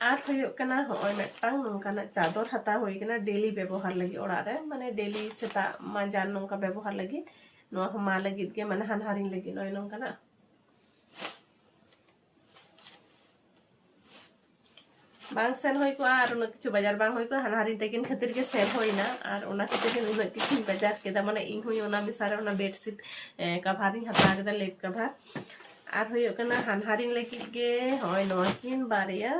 [SPEAKER 1] ᱟᱨ ᱦᱩᱭᱩᱜ ᱠᱟᱱᱟ ᱦᱚᱸᱜᱼᱚᱭ ᱢᱤᱫᱴᱟᱝ ᱱᱚᱝᱠᱟᱱᱟᱜ ᱪᱟᱫᱚᱨ ᱦᱟᱛᱟᱣ ᱦᱩᱭ ᱠᱟᱱᱟ ᱰᱮᱞᱤ ᱵᱮᱵᱚᱦᱟᱨ ᱞᱟᱹᱜᱤᱫ ᱚᱲᱟᱜ ᱨᱮ ᱢᱟᱱᱮ ᱰᱮᱞᱤ ᱥᱮᱛᱟᱜ ᱢᱟᱸᱡᱟᱱ ᱱᱚᱝᱠᱟ ᱵᱮᱵᱚᱦᱟᱨ ᱞᱟᱹᱜᱤᱫ ᱱᱚᱣᱟ ᱦᱚᱸ ᱢᱟ ᱞᱟᱹᱜᱤᱫ ᱜᱮ ᱢᱟᱱᱮ ᱦᱟᱱᱦᱟᱨᱤᱧ ᱞᱟᱹᱜᱤᱫ ᱱᱚᱜᱼᱚᱭ ᱱᱚᱝᱠᱟᱱᱟᱜ ᱵᱟᱝ ᱥᱮᱱ ᱦᱩᱭ ᱠᱚᱜᱼᱟ ᱟᱨ ᱩᱱᱟᱹᱜ ᱠᱤᱪᱷᱩ ᱵᱟᱡᱟᱨ ᱵᱟᱝ ᱦᱩᱭ ᱠᱚᱜᱼᱟ ᱦᱟᱱᱦᱟᱨᱤᱧ ᱛᱟᱹᱠᱤᱱ ᱠᱷᱟᱹᱛᱤᱨ ᱜᱮ ᱥᱮᱱ ᱦᱩᱭᱱᱟ ᱟᱨ ᱚᱱᱟ ᱠᱷᱟᱹᱛᱤᱨ ᱜᱮ ᱩᱱᱟᱹᱜ ᱠᱤᱪᱷᱩᱧ ᱵᱟᱡᱟᱨ ᱠᱮᱫᱟ ᱢᱟᱱᱮ ᱤᱧ ᱦᱚᱸ ᱚᱱᱟ ᱢᱮᱥᱟᱨᱮ ᱚᱱᱟ ᱵᱮᱰᱥᱤᱴ ᱠᱟᱵᱷᱟᱨᱤᱧ ᱦᱟᱛᱟᱣ ᱠᱮᱫᱟ ᱞᱮᱯ ᱠᱟᱵᱷᱟᱨ ᱟᱨ ᱦᱩᱭᱩᱜ ᱠᱟᱱᱟ ᱦᱟᱱᱦᱟᱨᱤᱧ ᱞᱟᱹᱜᱤᱫ ᱜᱮ ᱦᱚᱸᱜᱼᱚᱭ ᱱᱚᱣᱟ ᱠᱤᱱ ᱵᱟᱨᱭᱟ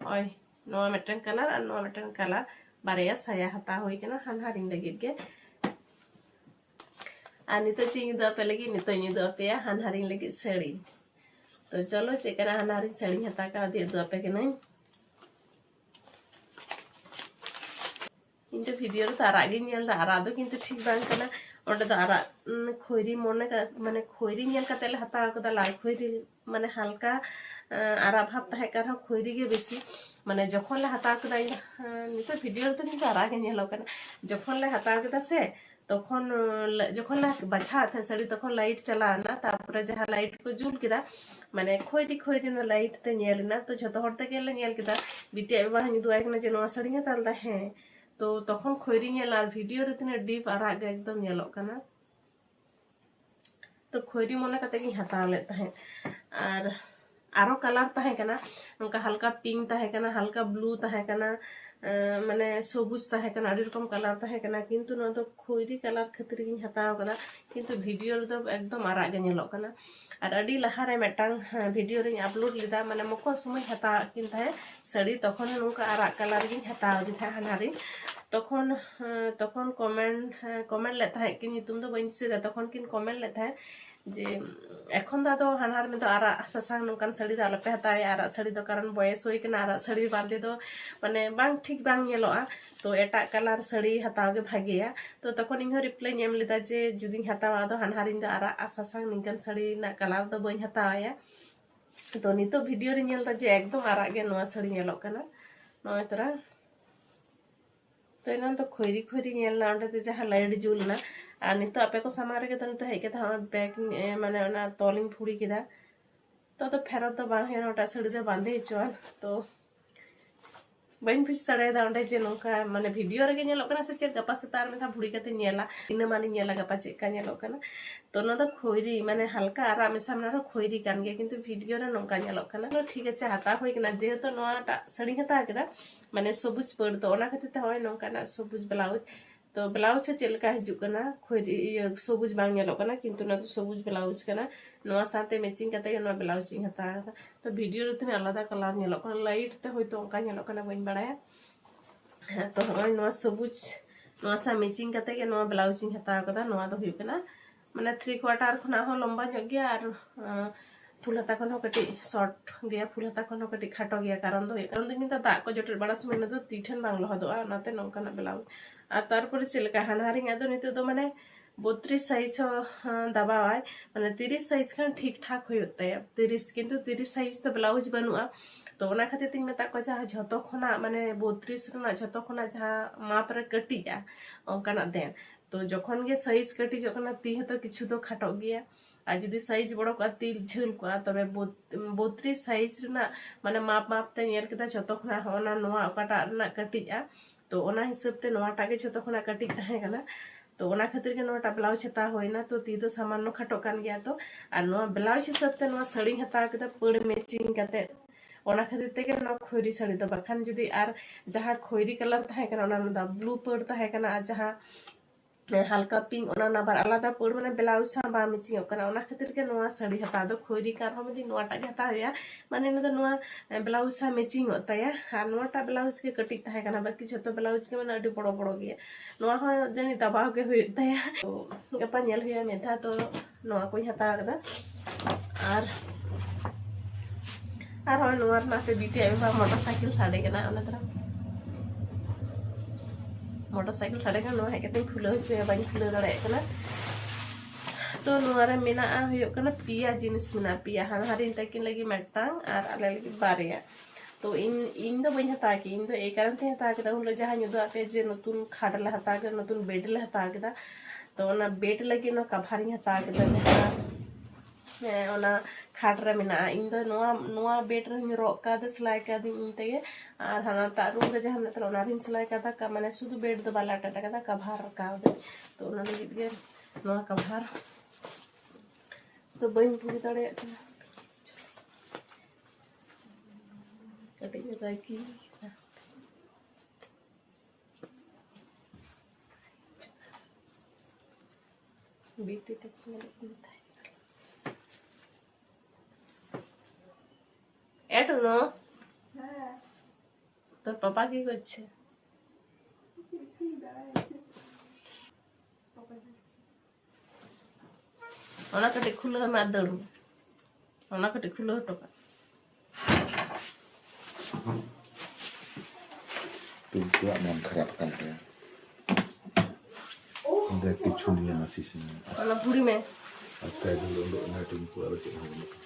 [SPEAKER 1] ᱦᱚᱸᱜᱼᱚᱭ ᱱᱚᱣᱟ ᱢᱤᱫᱴᱮᱱ ᱠᱟᱞᱟᱨ ᱟᱨ ᱱᱚᱣᱟ ᱢᱤᱫᱴᱮᱱ ᱠᱟᱞᱟᱨ ᱵᱟᱨᱭᱟ ᱥᱟᱭᱟ ᱦᱟᱛᱟᱣ ᱦᱩᱭ ᱠᱟᱱᱟ ᱦᱟᱱᱦᱟᱨᱤᱧ ᱞᱟᱹᱜᱤᱫ ᱜᱮ আর নিতো চিনি দোয়া পেলে কি নিতো ইনি দোয়া পেয়া হানহারিং লাগি শাড়ি তো চলো চেকেরা হানহারিং শাড়ি হাতা কা দিয়ে দোয়া পে কেনাই কিন্তু ভিডিওর তো আর আগে নিয়ে আরাগ দো কিন্তু ঠিক বাং কানা ওটা তো আরাগ খৈরি মনে মানে খৈরি নিয়ে কাতে হাতাও কদা লাল খৈরি মানে হালকা আরা ভাব তাহে কার খৈরি গে বেশি মানে যখন লে হাতাও কদা নিতো ভিডিওর তো কিন্তু আর আগে নিয়ে কানা যখন লে হাতাও কদা সে তখন যখন বাছা থাকে শাড়ি তখন লাইট চালানা তারপরে যাহা লাইট কো জুল কিদা মানে খৈরি খৈরি না লাইট তে নিয়ে না তো যত হড়তে গেলে নিয়ে কিদা বিটে এবার দুয়াই কিনা যে নোয়া শাড়ি তাহলে হ্যাঁ तो तक खैरी भिडियो वीडियो डीप आराग एकदम नेलो तो खैरी मन का की और आरो कलर तो तहकना हल्का पिंक तो तहकना हल्का ब्लू तो तहकना ᱢᱟᱱᱮ ᱥᱚᱵᱩᱡ ᱛᱟᱦᱮᱸ ᱠᱟᱱᱟ ᱟᱹᱰᱤ ᱨᱚᱠᱚᱢ ᱠᱟᱞᱟᱨ ᱛᱟᱦᱮᱸ ᱠᱟᱱᱟ ᱠᱤᱱᱛᱩ ᱱᱚᱣᱟ ᱫᱚ ᱠᱷᱚᱭᱨᱤ ᱠᱟᱞᱟᱨ ᱠᱷᱟᱹᱛᱤᱨ ᱜᱤᱧ ᱦᱟᱛᱟᱣ ᱠᱟᱫᱟ ᱠᱤᱱᱛᱩ ᱵᱷᱤᱰᱤᱭᱳ ᱨᱮᱫᱚ ᱮᱠᱫᱚᱢ ᱟᱨᱟᱜ ᱜᱮ ᱧᱮᱞᱚᱜ ᱠᱟᱱᱟ ᱟᱨ ᱟᱹᱰᱤ ᱞᱟᱦᱟᱨᱮ ᱢᱤᱫᱴᱟᱝ ᱵᱷᱤᱰᱤᱭᱳ ᱨᱤᱧ ᱟᱯᱞᱳᱰ ᱞᱮᱫᱟ ᱢᱟᱱᱮ ᱢᱚᱠᱚᱨ ᱥᱚᱢᱚᱭ ᱦᱟᱛᱟᱣᱟᱜ ᱠᱤᱱ ᱛᱟᱦᱮᱸᱫ ᱥᱟᱹᱲᱤ ᱛᱚᱠᱷᱚᱱ ᱱᱚᱝᱠᱟ ᱟᱨᱟᱜ ᱠᱟᱞᱟᱨ ᱜᱤᱧ ᱦᱟᱛᱟᱣ ᱞᱮᱫᱟ ᱛᱟᱦᱮᱸᱫ ᱦᱟᱱᱟᱨᱤᱧ তখন তখন কমেন্ট কমেন্ট লেদ তাহেᱸ ᱧᱩᱛᱩᱢ ᱫᱚ ᱵᱟᱹᱧ ᱫᱤᱥᱟᱹᱭᱫᱟ ᱛᱚᱠᱷᱚᱱ ᱠᱤᱱ ᱠᱚᱢᱮᱱᱴ ᱞᱮᱫ ᱛᱟᱦᱮᱸᱫ কিন কিন যে এখন তো আদো হানহার মে তো আরা সাসাং নঙ্কান শাড়ি আলপে হাতায়, আরা শাড়ি দো কারণ বয়স হই কিনা আরা শাড়ি বাঁধে দো। মানে বাং ঠিক বাং ñeloa তো এটা কালার শাড়ি হাতাও গে ভাগেয়া তো তখন ইᱧ রিপ্লাই এম লেদা যে যদি হাতাওয়া আদো হানহারিñ দো আরা সাসাং নিঙ্কান শাড়ি না কালার দো বই হাতাওয়া তো নিতো ভিডিও রে ñelda যে একদম আরাগ सामारे तो बेग मैं तलिंग फुड़ी के तेर तो सड़ी सीढ़ी बांधे चुन तो बन फिस दाड़े जे नौका मैं भिडियो से चे ग सेता भुड़ी इन मानी गपा चेकना तो खैरी मैं हालका आराम सामने खैरी कानगे कि भिडियो नौका ठीक है हता होना जेहेटा सीढ़ी हत्या मैं सबुज पड़ तो खाते हमें नौकाना सबुज ब्लाउज तो ब्लाउज चलका हजूक खोज सबुज बाना कि सबुज ब्लाउज साथे मैचिंग ब्लाउज हत्या तो भिडियो तीन तो आलदा कलर लाइट ते हयतो ओंका बड़ा तो हमारे सबूज सा मैचिंग ब्लाउज हत्या मैं थ्री क्वाटार खना लंबा गया फुल हत्या कटी शर्ट गया, फुल हत्या कटी, खाटो गया, कारण तो कारण तो दाग को जटे बड़ा समय तीठन बांग लहदा ब्लाउज। ᱟᱨ ᱛᱟᱨᱯᱚᱨᱮ ᱪᱮᱫ ᱞᱮᱠᱟ ᱦᱟᱱᱦᱟᱨᱤᱧ ᱟᱫᱚ ᱱᱤᱛᱚᱜ ᱫᱚ ᱢᱟᱱᱮ ᱵᱚᱛᱨᱤᱥ ᱥᱟᱭᱤᱡ ᱦᱚᱸ ᱫᱟᱵᱟᱣᱟᱭ ᱢᱟᱱᱮ ᱛᱤᱨᱤᱥ ᱥᱟᱭᱤᱡ ᱠᱷᱟᱱ ᱴᱷᱤᱠ ᱴᱷᱟᱠ ᱦᱩᱭᱩᱜ ᱛᱟᱭᱟ ᱛᱤᱨᱤᱥ কিন্তু ᱛᱤᱨᱤᱥ ᱥᱟᱭᱤᱡ ᱫᱚ ᱵᱞᱟউᱡ ᱵᱟᱹᱱᱩᱜᱼᱟ ᱛᱚ ᱚᱱᱟ ᱠᱷᱟᱹᱛᱤᱨ ᱛᱤᱧ ᱢᱮᱛᱟ ᱠᱚᱣᱟ ᱡᱟᱦᱟᱸ ᱡᱷᱚᱛᱚ ᱠᱷᱚᱱᱟᱜ ᱢᱟᱱᱮ ᱵᱚᱛᱨᱤᱥ ᱨᱮᱱᱟᱜ ᱡᱷᱚᱛᱚ ᱠᱷᱚᱱᱟᱜ ᱡᱟᱦᱟᱸ ᱢᱟᱯ ᱨᱮ ᱠᱟᱹᱴᱤᱡᱼᱟ ᱚᱱᱠᱟᱱᱟᱜ ᱫᱮᱱ ᱛᱚ ᱡᱚᱠᱷᱚᱱ ᱜᱮ ᱥᱟᱭᱤᱡ ᱠᱟᱹᱴᱤᱡᱚᱜ ᱠᱟᱱᱟ ᱛᱤ ᱦᱚᱸᱛᱚ ᱠᱤᱪᱷᱩ ᱫᱚ ᱠᱷᱟᱴᱚᱜ ᱜᱮᱭᱟ আর ᱡᱩᱫᱤ ᱥᱟᱭᱤᱡ ᱵᱚᱲᱚ ᱠᱚᱜᱼᱟ ᱛᱤᱞ ᱡᱷᱟᱹᱞ ᱠᱚᱜᱼᱟ ᱛᱚᱵᱮ 32 ᱥᱟᱭᱤᱡ ᱨᱮᱱᱟᱜ ᱢᱟᱱᱮ ᱢᱟᱯ ᱢᱟᱯ ᱛᱮ ᱧᱮᱞ ᱠᱮᱫᱟ ᱡᱚᱛᱚ ᱠᱷᱚᱱᱟᱜ ᱦᱚᱸᱜᱼᱚᱱᱟ ᱱᱚᱣᱟ ᱚᱠᱟᱴᱟᱜ ᱨᱮᱱᱟᱜ ᱠᱟᱹᱴᱤᱡᱼᱟ ᱛᱚ ᱚᱱᱟ ᱦᱤᱥᱟᱹᱵ ᱛᱮ ᱱᱚᱣᱟᱴᱟᱜ ᱜᱮ ᱡᱚᱛᱚ ᱠᱷᱚᱱᱟᱜ ᱠᱟᱹᱴᱤᱡ ᱛᱟᱦᱮᱸ ᱠᱟᱱᱟ তো ওনা খাতির গে নোটা ব্লাউজ হাতা হইনা তো তি তো সামান্য খাটো কান গিয়া তো আর নো ব্লাউজ হিসাব তে নো শাড়ি হাতা কেতা পড় ম্যাচিং কাতে ওনা খাতির তে গে নো খয়রি শাড়ি তো বাখান যদি আর যাহা খয়রি কালার তাহে কানা ওনা দা ব্লু পড় তাহে কানা আর যাহা ᱦᱟᱞᱠᱟ ᱯᱤᱝ ᱚᱱᱟ ᱚᱱᱟ ᱵᱟᱨ ᱟᱞᱟᱫᱟ ᱯᱟᱹᱲ ᱢᱟᱱᱮ ᱵᱞᱟᱣᱩᱡ ᱥᱟᱶ ᱵᱟᱝ ᱢᱮᱪᱤᱝᱚᱜ ᱠᱟᱱᱟ ᱚᱱᱟ ᱠᱷᱟᱹᱛᱤᱨ ᱜᱮ ᱱᱚᱣᱟ ᱥᱟᱹᱲᱤ ᱦᱟᱛᱟᱣ ᱫᱚ ᱠᱷᱚᱭᱨᱤ ᱠᱟᱨ ᱦᱚᱸ ᱢᱤᱫ ᱱᱚᱣᱟᱴᱟᱜ ᱜᱮ ᱦᱟᱛᱟᱣ ᱦᱩᱭᱩᱜᱼᱟ ᱢᱟᱱᱮ ᱱᱚᱣᱟ ᱫᱚ ᱱᱚᱣᱟ ᱵᱞᱟᱣᱩᱡ ᱥᱟᱶ ᱢᱮᱪᱤᱝᱚᱜ ᱛᱟᱭᱟ ᱟᱨ ᱱᱚᱣᱟᱴᱟᱜ ᱵᱞᱟᱣᱩᱡ ᱜᱮ ᱠᱟᱹᱴᱤᱡ ᱛᱟᱦᱮᱸ ᱠᱟᱱᱟ ᱵᱟᱹᱠᱤ ᱡᱷᱚᱛᱚ ᱵᱞᱟᱣᱩᱡ ᱜᱮ ᱢᱟᱱᱮ ᱟᱹᱰᱤ ᱵᱚᱲᱚ ᱵᱚᱲᱚ ᱜᱮᱭᱟ ᱱᱚᱣᱟ ᱦᱚᱸ ᱡᱟᱹᱱᱤᱡ ᱫᱟᱵᱟᱣ ᱜᱮ ᱦᱩᱭᱩᱜ ᱛᱟᱭᱟ ᱛᱚ ᱜᱟᱯᱟ ᱧᱮᱞ ᱦᱩᱭᱩᱜᱼᱟ ᱢᱤᱫ ᱫᱷᱟᱣ ᱛᱚ ᱱᱚᱣᱟ ᱠᱚᱧ ᱦᱟᱛᱟᱣ ᱠᱟᱫᱟ ᱟᱨ ᱟᱨ ᱦᱚᱸ ᱱᱚᱣᱟ ᱨᱮᱱᱟᱜ ᱯᱮ ᱫᱤᱛᱤᱭᱟ ᱢᱚᱴᱚᱨ ᱥᱟᱭᱠᱮᱞ ᱥᱟᱰᱮ ᱠᱟᱱᱟ ᱚᱱᱟ ᱛᱟᱨᱟ ᱢᱚᱴᱚᱨ ᱥᱟᱭᱠᱮᱞ ᱥᱟᱰᱮ ᱠᱟᱱᱟ ᱱᱚᱣᱟ ᱦᱮᱡ ᱠᱟᱛᱮᱧ ᱠᱷᱩᱞᱟᱹᱣ ᱦᱚᱪᱚᱭᱟ ᱵᱟᱹᱧ ᱠᱷᱩᱞᱟᱹᱣ ᱫᱟᱲᱮᱭᱟᱜ ᱠᱟᱱᱟ ᱛᱚ ᱱᱚᱣᱟ ᱨᱮ ᱢᱮᱱᱟᱜᱼᱟ ᱦᱩᱭᱩᱜ ᱠᱟᱱᱟ ᱯᱮᱭᱟ ᱡᱤᱱᱤᱥ ᱢᱮᱱᱟᱜᱼᱟ ᱯᱮᱭᱟ ᱦᱟᱱᱦᱟᱨᱤᱧ ᱛᱟᱹᱠᱤᱱ ᱞᱟᱹᱜᱤᱫ ᱢᱤᱫᱴᱟᱝ ᱟᱨ ᱟᱞᱮ ᱞᱟᱹᱜᱤᱫ ᱵᱟᱨᱭᱟ তো ইন দো বইন হাতা কি ইন দো এই কারণ তে হাতা কেদা উন জহা নিদো আপে যে নতুন খাডলা হাতা কেদা নতুন বেড লা হাতা কেদা তো না বেড লাগি না কভারিং হাতা কেদা জহা खाटर में इनका बेटर रोकाद सिलई का इनते रूम जहाँ सिलई का मैंने शुद्ध बेड तो बल अटा का कभार कावे तो कभार तो बी पुरी दिन बीटी तक मिलता है এটুনো তোর পাপা কি করছে ওনা কাটে খুলে আমি আর দৌড়বো ওনা কাটে খুলে টোকা
[SPEAKER 2] mengkerapkan ya. Ada keculian masih sini.
[SPEAKER 1] ওনা বুড়ি মে
[SPEAKER 2] Ada dulu untuk ngadung gua ada cek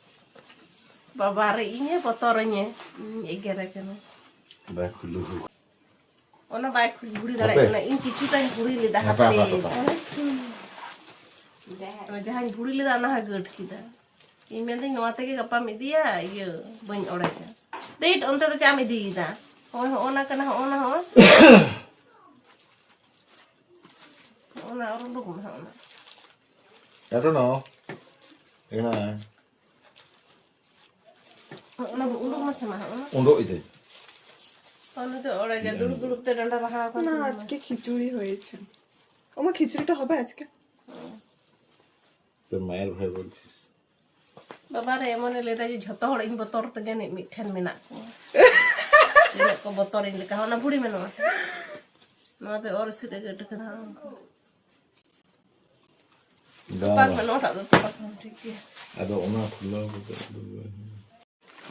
[SPEAKER 2] gitu ya.
[SPEAKER 1] বাবা রে ইnye বতরnye এগেরে কেন
[SPEAKER 2] Baik dulu.
[SPEAKER 1] ওনা বাইক ঘুরি দাঁড়ায় কেন ইন কিছুটাই ঘুরি লিদা
[SPEAKER 2] Apa,
[SPEAKER 1] হাতে
[SPEAKER 2] apa, apa?
[SPEAKER 1] jahan ঘুরি লিদা না গট কিদা ইন মেলদিং নোয়া থেকে গাপা মিদিয়া ইয়ে বইন ওড়াইতা দেট অন্তে তো চামি দিদা ওই ওনা কেন ওনা হো ওনা আর লুকুম ওনা
[SPEAKER 2] Ya tuh no. Gimana?
[SPEAKER 1] ওনা উলুক মাসে মা ওনা
[SPEAKER 2] Untuk itu.
[SPEAKER 1] ওনা তো ওড়াই যা দুড়ুপ দুড়ুপ তে ডান্ডা রাখা
[SPEAKER 3] না আজকে খিচুড়ি হয়েছে ওমা খিচুড়িটা হবে আজকে
[SPEAKER 2] তোর মায়ের ভাই বলছিস
[SPEAKER 1] ᱵᱟᱵᱟ ᱨᱮ ᱮᱢᱚᱱᱮ ᱞᱟᱹᱭᱫᱟ ᱡᱮ ᱡᱷᱚᱛᱚ ᱦᱚᱲ ᱤᱧ ᱵᱚᱛᱚᱨ ᱛᱮᱜᱮ ᱱᱤᱡ ᱢᱤᱫᱴᱷᱮᱱ ᱢᱮᱱᱟᱜ ᱠᱚᱣᱟ ᱛᱤᱱᱟᱹᱜ ᱠᱚ ᱵᱚᱛᱚᱨᱤᱧ ᱞᱮᱠᱟ ᱚᱱᱟ ᱵᱩᱲᱤ ᱢᱮ ᱱᱚᱣᱟ ᱱᱚᱣᱟᱛᱮ ᱚᱨ ᱥᱤᱨ ᱜᱟᱹᱴ ᱠᱟᱱᱟ ᱯᱟᱠ ᱢᱮ ᱱᱚᱣᱟᱴᱟᱜ ᱫᱚ ᱯᱟᱠ ᱢᱮ ᱴᱷᱤᱠ ᱜᱮᱭᱟ
[SPEAKER 2] ada ona pulau gitu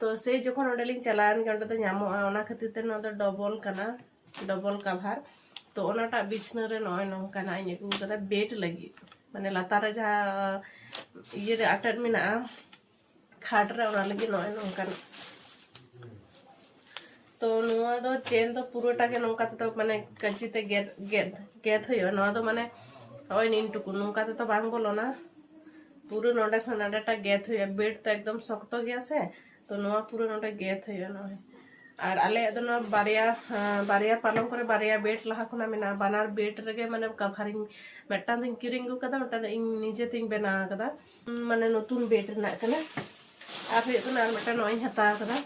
[SPEAKER 1] ᱛᱚ ᱥᱮᱭ ᱡᱚᱠᱷᱚᱱ ᱚᱸᱰᱮᱞᱤᱧ ᱪᱟᱞᱟᱣᱮᱱ ᱜᱮ ᱚᱸᱰᱮ ᱫᱚ ᱧᱟᱢᱚᱜᱼᱟ ᱚᱱᱟ ᱠᱷᱟᱹᱛᱤᱨ ᱛᱮ ᱱᱚᱣᱟ ᱫᱚ ᱰᱚᱵᱚᱞ ᱠᱟᱱᱟ ᱰᱚᱵᱚᱞ ᱠᱟᱵᱷᱟᱨ ᱛᱚ ᱚᱱᱟᱴᱟᱜ ᱵᱤᱪᱷᱱᱟᱹ ᱨᱮ ᱱᱚᱜᱼᱚᱭ ᱱᱚᱝᱠᱟᱱᱟᱜ ᱤᱧ ᱟᱹᱜᱩ ᱠᱟᱫᱟ ᱵᱮᱰ ᱞᱟᱹᱜᱤᱫ ᱢᱟᱱᱮ ᱞᱟᱛᱟᱨ ᱨᱮ ᱡᱟᱦᱟᱸ ᱤᱭᱟᱹᱨᱮ ᱟᱴᱮᱫ ᱢᱮᱱᱟᱜᱼᱟ ᱠᱷᱟᱴ ᱨᱮ ᱚᱱᱟ ᱞᱟᱹᱜᱤᱫ ᱱᱚᱜᱼᱚᱭ ᱱᱚᱝᱠᱟᱱᱟᱜ তো নোয়া দো চেন দো পুরোটাকে নৌকাতে তো মানে কাঁচিতে গেদ গেদ গেদ হইও নোয়া দো মানে ওই নিনটুকু নৌকাতে তো বাঙ্গলো না পুরো নোডে খনাডাটা গেদ হইয়া বেড তো একদম শক্ত গিয়াছে ᱛᱚ ᱱᱚᱣᱟ ᱯᱩᱨᱟᱹ ᱱᱚᱰᱮ ᱜᱮᱛ ᱦᱩᱭᱩᱜᱼᱟ ᱱᱚᱜᱼᱚᱭ ᱟᱨ ᱟᱞᱮᱭᱟᱜ ᱫᱚ ᱱᱚᱣᱟ ᱵᱟᱨᱭᱟ ᱵᱟᱨᱭᱟ ᱯᱟᱞᱚᱝ ᱠᱚᱨᱮ ᱵᱟᱨᱭᱟ ᱵᱮᱰ ᱞᱟᱦᱟ ᱠᱷᱚᱱᱟᱜ ᱢᱮᱱᱟᱜᱼᱟ ᱵᱟᱱᱟᱨ ᱵᱮᱰ ᱨᱮᱜᱮ ᱢᱟᱱᱮ ᱠᱟᱵᱷᱟᱨ ᱤᱧ ᱢᱤᱫᱴᱟᱝ ᱫᱚᱧ ᱠᱤᱨᱤᱧ ᱟᱹᱜᱩ ᱠᱟᱫᱟ ᱢᱤᱫᱴᱟᱝ ᱫᱚ ᱤᱧ ᱱᱤᱡᱮᱛᱤᱧ ᱵᱮᱱᱟᱣ ᱠᱟᱫᱟ ᱢᱟᱱᱮ ᱱᱚᱛᱩᱱ ᱵᱮᱰ ᱨᱮᱱᱟᱜ ᱠᱟᱱᱟ ᱟᱨ ᱦᱩᱭᱩᱜ ᱠᱟᱱᱟ ᱟᱨ ᱢᱤᱫᱴᱟᱝ ᱱᱚᱜᱼᱚᱭ ᱤᱧ ᱦᱟᱛᱟᱣ ᱠᱟᱫᱟ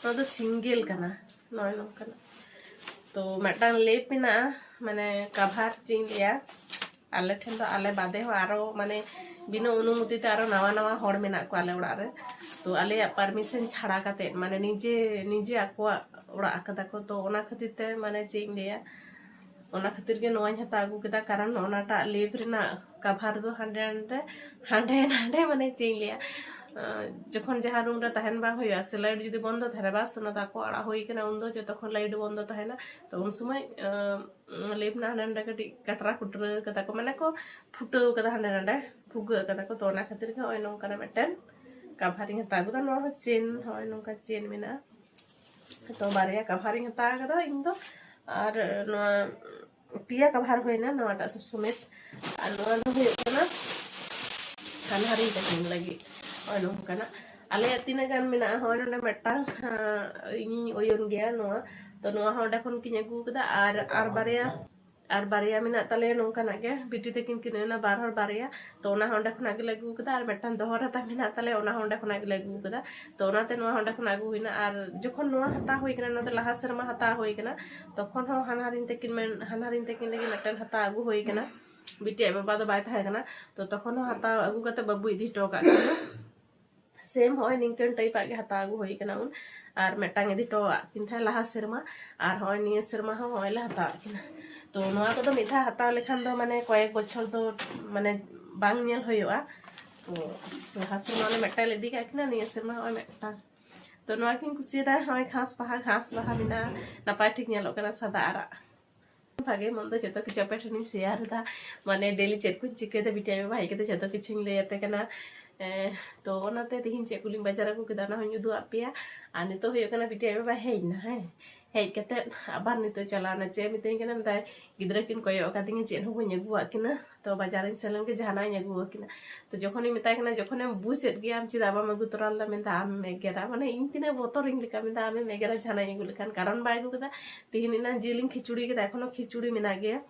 [SPEAKER 1] ᱱᱚᱣᱟ ᱫᱚ ᱥᱤᱝᱜᱮᱞ ᱠᱟᱱᱟ ᱱᱚᱜᱼᱚᱭ ᱱᱚᱝᱠᱟᱱᱟᱜ ᱛᱚ ᱢᱤᱫᱴᱟᱝ ᱞᱮᱯ ᱢᱮᱱᱟᱜᱼᱟ ᱢᱟᱱᱮ ᱠᱟᱵᱷᱟᱨ ᱪᱮᱧ ᱞᱟᱹᱭᱟ ᱟᱞᱮ ᱴᱷᱮᱱ ᱫᱚ ᱟᱞᱮ ᱵᱟᱫᱮ ᱦᱚᱸ ᱟᱨᱚ ᱢᱟᱱᱮ ᱵᱤᱱᱟᱹ ᱚᱱᱩᱢᱚᱛᱤ ᱛᱮ ᱟᱨᱚ ᱱᱟᱣᱟ ᱱᱟᱣᱟ ᱦᱚᱲ ᱢᱮᱱᱟᱜ ᱠᱚᱣᱟ ᱟᱞᱮ ᱚᱲᱟᱜ ᱨᱮ তো ᱟᱞᱮᱭᱟᱜ ᱯᱟᱨᱢᱤᱥᱚᱱ ᱪᱷᱟᱲᱟ ᱠᱟᱛᱮ ᱢᱟᱱᱮ ᱱᱤᱡᱮ ᱱᱤᱡᱮ ᱟᱠᱚᱣᱟᱜ ᱚᱲᱟᱜ ᱠᱟᱫᱟ ᱠᱚ ᱛᱚ ᱚᱱᱟ ᱠᱷᱟᱹᱛᱤᱨ ᱛᱮ ᱢᱟᱱᱮ ᱪᱮᱫ ᱤᱧ ᱞᱟᱹᱭᱟ ᱚᱱᱟ ᱠᱷᱟᱹᱛᱤᱨ ᱜᱮ ᱱᱚᱣᱟᱧ ᱦᱟᱛᱟᱣ ᱟᱹᱜᱩ ᱠᱮᱫᱟ ᱠᱟᱨᱚᱱ ᱚᱱᱟᱴᱟᱜ ᱞᱮᱯ ᱨᱮᱱᱟᱜ ᱠᱟᱵᱷᱟᱨ ᱫᱚ ᱦᱟᱸᱰᱮ ᱱᱟᱰᱮ ᱦᱟᱸᱰᱮ ᱱᱟᱰᱮ ᱢᱟᱱᱮ ᱪᱮᱫ ᱤᱧ ᱞᱟᱹᱭᱟ যখন যাহা রুমটা তাহেন বাং হইয়া সে লাইট যদি বন্ধ থাকে বাস না তাকো আড়া হই কেনা উন দো যতক্ষণ লাইট বন্ধ থাকে না তো উন সময় লেপ না হান্ডা হান্ডা কাটি কাটরা কুটরা কাদা কো মানে কো ফুটো কাদা হান্ডা হান্ডা ফুগ কাদা কো তো ওনা খাতির কে ওই নং কানা মেটেন ᱠᱟᱵᱷᱟᱨᱤᱧ ᱦᱟᱛᱟᱣ ᱠᱮᱫᱟ ᱱᱚᱣᱟ ᱦᱚᱸ ᱪᱮᱱ ᱱᱚᱜᱼᱚᱭ ᱱᱚᱝᱠᱟ ᱪᱮᱱ ᱢᱮᱱᱟᱜᱼᱟ ᱛᱚ ᱵᱟᱨᱭᱟ ᱠᱟᱵᱷᱟᱨᱤᱧ ᱦᱟᱛᱟᱣ ᱠᱟᱫᱟ ᱤᱧ ᱫᱚ ᱟᱨ ᱱᱚᱣᱟ ᱯᱮᱭᱟ ᱠᱟᱵᱷᱟᱨ ᱦᱩᱭᱱᱟ ᱱᱚᱣᱟᱴᱟᱜ ᱥᱚᱢᱮᱛ ᱟᱨ ᱱᱚᱣᱟ ᱫᱚ ᱦᱩᱭᱩᱜ ᱠᱟᱱᱟ ᱦᱟᱱᱦᱟᱨᱤᱧ ᱛᱟᱹᱠᱤᱱ ᱞᱟᱹᱜᱤᱫ ᱱᱚᱜᱼᱚᱭ ᱱᱚᱝᱠᱟᱱᱟᱜ ᱟᱞᱮᱭᱟᱜ ᱛᱤᱱᱟᱹᱜ ᱜᱟᱱ ᱢᱮᱱᱟᱜᱼᱟ ᱦᱚᱸᱜᱼᱚᱭ ᱱᱚᱰᱮ ᱢᱤᱫᱴᱟᱝ ᱟᱸ, ᱤᱧᱤᱧ ᱳᱭᱳᱱ ᱜᱮᱭᱟ ᱱᱚᱣᱟ ᱛᱚ ᱱᱚᱣᱟ ᱦᱚᱸ ᱚᱸᱰᱮ ᱠᱷᱚᱱ ᱠᱤᱱ ᱟᱹᱜᱩ ᱠᱟᱫᱟ ᱟᱨ ᱟᱨ ᱵᱟᱨᱭᱟ ᱟᱨ ᱵᱟᱨᱭᱟ ᱢᱮᱱᱟᱜ ᱛᱟᱞᱮᱭᱟ ᱱᱚᱝᱠᱟᱱᱟᱜ ᱜᱮ ᱵᱤᱴᱤ ᱛᱟᱹᱠᱤᱱ ᱠᱤᱱ ᱳᱭᱳᱱᱟ ᱵᱟᱨ ᱦᱚᱲ ᱵᱟᱨᱭᱟ ᱛᱚ ᱚᱱᱟ ᱦᱚᱸ ᱚᱸᱰᱮ ᱠᱷᱚᱱᱟᱜ ᱜᱮᱞᱮ ᱟᱹᱜᱩ ᱠᱟᱫᱟ ᱟᱨ ᱢᱤᱫᱴᱟᱝ ᱫᱚᱦᱚ ᱨᱮᱛᱟ ᱢᱮᱱᱟᱜ ᱛᱟᱞᱮᱭᱟ ᱚᱱᱟ ᱦᱚᱸ ᱚᱸᱰे ᱠᱷᱚᱱᱟᱜ ᱜᱮᱞᱮ ᱟᱹᱜᱩ ᱠᱟᱫᱟ ᱛᱚ ᱚᱱᱟᱛᱮ ᱱᱚᱣᱟ ᱦᱚᱸ ᱚᱸᱰᱮ ᱠᱷᱚᱱᱟᱜ ᱟᱹᱜᱩ ᱦᱩᱭᱱᱟ ᱟᱨ ᱡᱚᱠᱷᱚᱱ ᱱᱚᱣᱟ ᱦᱟᱛᱟᱣ ᱦᱩᱭ ᱠᱟᱱᱟ ᱱᱚᱣᱟ ᱫᱚ ᱞᱟᱦᱟ ᱥᱮᱨᱢᱟ ᱦᱟᱛᱟᱣ ᱦᱩᱭ ᱠᱟᱱᱟ ᱛᱚᱠᱷᱚᱱ ᱦᱚᱸ ᱦᱟᱱᱦᱟᱨᱤᱧ ᱛᱟᱹᱠᱤᱱ ᱢᱮᱱ ᱦᱟᱱᱦᱟᱨᱤᱧ ᱛᱟᱹᱠᱤᱱ ᱞᱟᱹᱜᱤᱫ ᱢᱤᱫᱴᱮᱱ ᱦᱟᱛᱟᱣ ᱟᱹᱜᱩ ᱦᱩᱭ ᱠᱟᱱᱟ ᱵᱤᱴᱤ ᱟᱡ ᱵᱟᱵᱟ ᱫᱚ ᱵᱟᱭ ᱛᱟᱦᱮᱸ ᱠᱟᱱᱟ ᱛᱚ ᱛᱚᱠᱷᱚᱱ ᱦᱚᱸ ᱦᱟᱛᱟᱣ ᱟᱹᱜᱩ ᱠᱟᱛᱮ ᱵᱟᱹᱵᱩ ᱤᱫᱤ ᱦᱚᱴᱚ ᱠᱟᱜ ᱠᱤᱱᱟ ᱥᱮᱢ ᱦᱚᱸᱜᱼᱚᱭ ᱱᱤᱝᱠᱟᱹᱱ ᱴᱟᱭᱤᱯᱟᱜ ᱜᱮ ᱦᱟᱛᱟᱣ ᱟᱹᱜᱩ ᱦᱩᱭ ᱠᱟᱱᱟ ᱩᱱ ᱟᱨ ᱢᱤᱫᱴᱟᱝ ᱤᱫᱤ ᱦᱚᱴᱚᱣᱟᱜ ᱠᱤᱱ ᱛᱟᱦᱮᱸ ᱞᱟᱦᱟ ᱥᱮᱨᱢᱟ ᱟᱨ ᱦᱚᱸᱜᱼᱚᱭ ᱱᱤᱭᱟᱹ ᱥᱮᱨᱢᱟ ᱦᱚᱸ ᱦᱚᱸᱜᱼᱚᱭ ᱞᱮ ᱦᱟᱛᱟᱣᱟᱜ ᱠᱤᱱᱟ ᱛᱚ ᱱᱚᱣᱟ ᱠᱚᱫᱚ ᱢᱤᱫ ᱫᱷᱟᱣ ᱦᱟᱛᱟᱣ ᱞᱮᱠᱷᱟᱱ ᱫᱚ ᱢᱟᱱᱮ ᱠᱚᱭᱮᱠ ᱵᱚᱪᱷᱚᱨ ᱫᱚ ᱢᱟᱱᱮ ᱵᱟᱝ ᱧᱮᱞ ᱦᱩᱭᱩᱜᱼᱟ ᱛᱚ ᱞᱟᱦᱟ ᱥᱮᱨᱢᱟ ᱚᱱᱮ ᱢᱤᱫᱴᱟᱝ ᱞᱮ ᱤᱫᱤ ᱠᱟᱜ ᱠᱤᱱᱟ ᱱᱤᱭᱟᱹ ᱥᱮᱨᱢᱟ ᱦᱚᱸᱜᱼᱚᱭ ᱢᱤᱫᱴᱟᱝ ᱛᱚ ᱱᱚᱣᱟ ᱠᱤᱱ ᱠᱩᱥᱤᱭᱟᱫᱟ ᱱᱚᱜᱼᱚᱭ ᱜᱷᱟᱥ ᱵᱟᱦᱟ ᱜᱷᱟᱥ ᱵᱟᱦᱟ ᱢᱮᱱᱟᱜᱼᱟ ᱱᱟᱯᱟᱭ ᱴᱷᱤᱠ ᱧᱮᱞᱚᱜ ᱠᱟᱱᱟ ᱥᱟᱫᱟ ᱟᱨᱟᱜ ᱵᱷᱟᱜᱮ ᱢᱚᱱᱫᱚ ᱡᱚᱛᱚ ᱠᱤᱪᱷᱩ ᱟᱯᱮ ᱴᱷᱮᱱᱤᱧ ᱥᱮᱭᱟᱨ ᱮᱫᱟ ᱢᱟᱱᱮ ᱰᱮᱞᱤ ᱪᱮᱫ ᱠᱚᱧ ᱪᱤᱠᱟᱹᱭᱮᱫᱟ ᱵᱤᱴᱤ ᱟᱭᱳ ᱵᱟᱵᱟ ᱦᱮᱡ ᱠᱟᱛᱮ ᱡᱚᱛᱚ ᱠᱤᱪᱷᱩᱧ ᱞᱟᱹᱭ ᱟᱯᱮ ᱠᱟᱱᱟ ᱮᱸ, ᱛᱚ ᱚᱱᱟᱛᱮ ᱛᱤᱦᱤᱧ ᱪᱮᱫ ᱠᱚᱞᱤᱧ ᱵᱟᱡᱟᱨ ᱟᱹᱜᱩ ᱠᱮᱫᱟ ᱚᱱᱟ ᱦᱚᱸᱧ ᱩᱫᱩᱜ ᱟᱫ ᱯᱮᱭᱟ ᱟᱨ ᱱᱤᱛᱚᱜ ᱦᱩᱭᱩᱜ ᱠᱟᱱᱟ ᱵᱤᱴᱤ ᱟᱭᱳ ᱵᱟᱵᱟ ᱦᱮᱡ ᱮᱱᱟ ᱦᱮᱸ ᱦᱮᱡ ᱠᱟᱛᱮ ᱟᱵᱟᱨ ᱱᱤᱛᱚᱜ ᱪᱟᱞᱟᱣᱱᱟ ᱪᱮᱫ ᱢᱤᱛᱟᱹᱧ ᱠᱟᱱᱟ ᱢᱮᱛᱟᱭ ᱜᱤᱫᱽᱨᱟᱹ ᱠᱤᱱ ᱠᱚᱭᱚᱜ ᱟᱠᱟᱫᱤᱧᱟ ᱪᱮᱫ ᱦᱚᱸ ᱵᱟᱹᱧ ᱟᱹᱜᱩᱣᱟᱜ ᱠᱤᱱᱟ ᱛᱚ ᱵᱟᱡᱟᱨᱤᱧ ᱥᱮᱱ ᱞᱮᱱᱜᱮ ᱡᱟᱦᱟᱱᱟᱜ ᱤᱧ ᱟᱹᱜᱩ ᱟᱹᱠᱤᱱᱟ ᱛᱚ ᱡᱚᱠᱷᱚᱱᱤᱧ ᱢᱮᱛᱟᱭ ᱠᱟᱱᱟ ᱡᱚᱠᱷᱚᱱᱮᱢ ᱵᱩᱡᱮᱫ ᱜᱮᱭᱟᱢ ᱪᱮᱫᱟᱜ ᱵᱟᱢ ᱟᱹᱜᱩ ᱛᱚᱨᱟ ᱞᱮᱫᱟ ᱢᱮᱱᱫᱟ ᱟᱢᱮᱢ ᱮᱜᱮᱨᱟ ᱢᱟᱱᱮ ᱤᱧ ᱛᱤᱱᱟᱹᱜ ᱵᱚᱛᱚᱨᱤᱧ ᱞᱮᱠᱟ ᱢᱮᱱᱫᱟ ᱟᱢᱮᱢ ᱮᱜᱮᱨᱟ ᱡᱟᱦᱟᱱᱟᱜ ᱤᱧ ᱟᱹᱜᱩ ᱞᱮᱠᱷᱟᱱ ᱠᱟᱨᱚᱱ ᱵᱟᱭ ᱟᱹᱜᱩ ᱠᱮᱫᱟ ᱛᱤᱦᱤᱧ ᱮᱱᱟ ᱡᱤᱞᱤᱧ ᱠᱷᱤᱪᱩᱲᱤ ᱠᱮᱫᱟ ᱮᱠᱷᱚᱱᱳ ᱠᱷᱤᱪᱩᱲᱤ ᱢᱮᱱᱟᱜ ᱜᱮᱭᱟ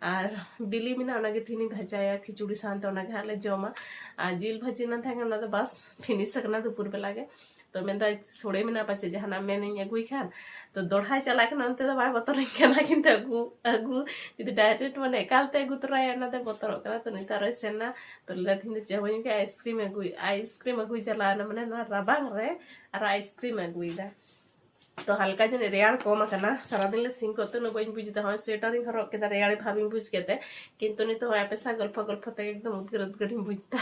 [SPEAKER 1] ᱟᱨ ᱵᱤᱞᱤ ᱢᱮᱱᱟᱜᱼᱟ ᱚᱱᱟᱜᱮ ᱛᱤᱦᱤᱧᱤᱧ ᱵᱷᱟᱡᱟᱭᱟ ᱠᱷᱤᱪᱩᱲᱤ ᱥᱟᱶᱛᱮ ᱚᱱᱟᱜᱮ ᱦᱟᱸᱜ ᱞᱮ ᱡᱚᱢᱟ ᱟᱨ ᱡᱤᱞ ᱵᱷᱟᱹᱡᱤ ᱱᱟ ᱛᱟᱦᱮᱸ ᱠᱟᱱᱟ ᱚᱱᱟ ᱫᱚ ᱵᱟᱥ ᱯᱷᱤᱱᱤᱥ ᱟᱠᱟᱱᱟ ᱫᱩᱯᱩᱨ ᱵᱮᱞᱟ ᱜᱮ ᱛᱚ ᱢᱮᱱᱫᱟᱭ ᱥᱚᱲᱮ ᱢᱮᱱᱟᱜ ᱯᱟᱪᱮ ᱡᱟᱦᱟᱱᱟᱜ ᱢᱮᱱᱤᱧ ᱟᱹᱜᱩᱭ ᱠᱷᱟᱱ ᱛᱚ ᱫᱚᱲᱦᱟᱭ ᱪᱟᱞᱟᱜ ᱠᱟᱱᱟ ᱚᱱᱛᱮ ᱫᱚ ᱵᱟᱭ ᱵᱚᱛᱚᱨᱤᱧ ᱠᱟᱱᱟ ᱠᱤᱱᱛᱩ ᱟᱹᱜᱩ ᱟᱹᱜᱩ ᱡᱩᱫᱤ ᱰᱟᱭᱨᱮᱠᱴ ᱢᱟᱱᱮ ᱮᱠᱟᱞᱛᱮ ᱟᱹᱜᱩ ᱛᱚᱨᱟᱭᱟ ᱚᱱᱟ ᱫᱚ ᱵᱚᱛᱚᱨᱚᱜ ᱠᱟᱱᱟ ᱛᱚ ᱱᱮᱛᱟᱨ ᱨᱮ ᱥᱮᱱᱟ ᱛᱚ ᱞᱮᱫᱟ ᱛᱤᱧ ᱫᱚ ᱪᱮᱫ ᱵᱟᱹᱧ ᱠᱟᱹᱭ ᱟᱭᱥᱠᱨᱤᱢ ᱟᱹᱜᱩᱭ ᱟᱭᱥᱠᱨᱤᱢ ᱟᱹᱜᱩᱭ ᱪᱟᱞᱟᱣᱱᱟ ᱢᱟᱱᱮ ᱱᱚᱣᱟ ᱨᱟᱵᱟᱝ ᱨᱮ ᱟᱨ ᱟᱭᱥᱠᱨᱤᱢ ᱟᱹᱜᱩᱭᱫᱟ তো হালকা যেন রেয়ার কম আকানা সারাদিন সিং করতে বই বুঝতে হয় সোয়েটারিং হরক কেদা রেয়ারে ভাবি বুঝ কেতে কিন্তু নিতে হয় আপেসা গল্প গল্প থেকে একদম উদ্গর উদ্গরিং বুঝতা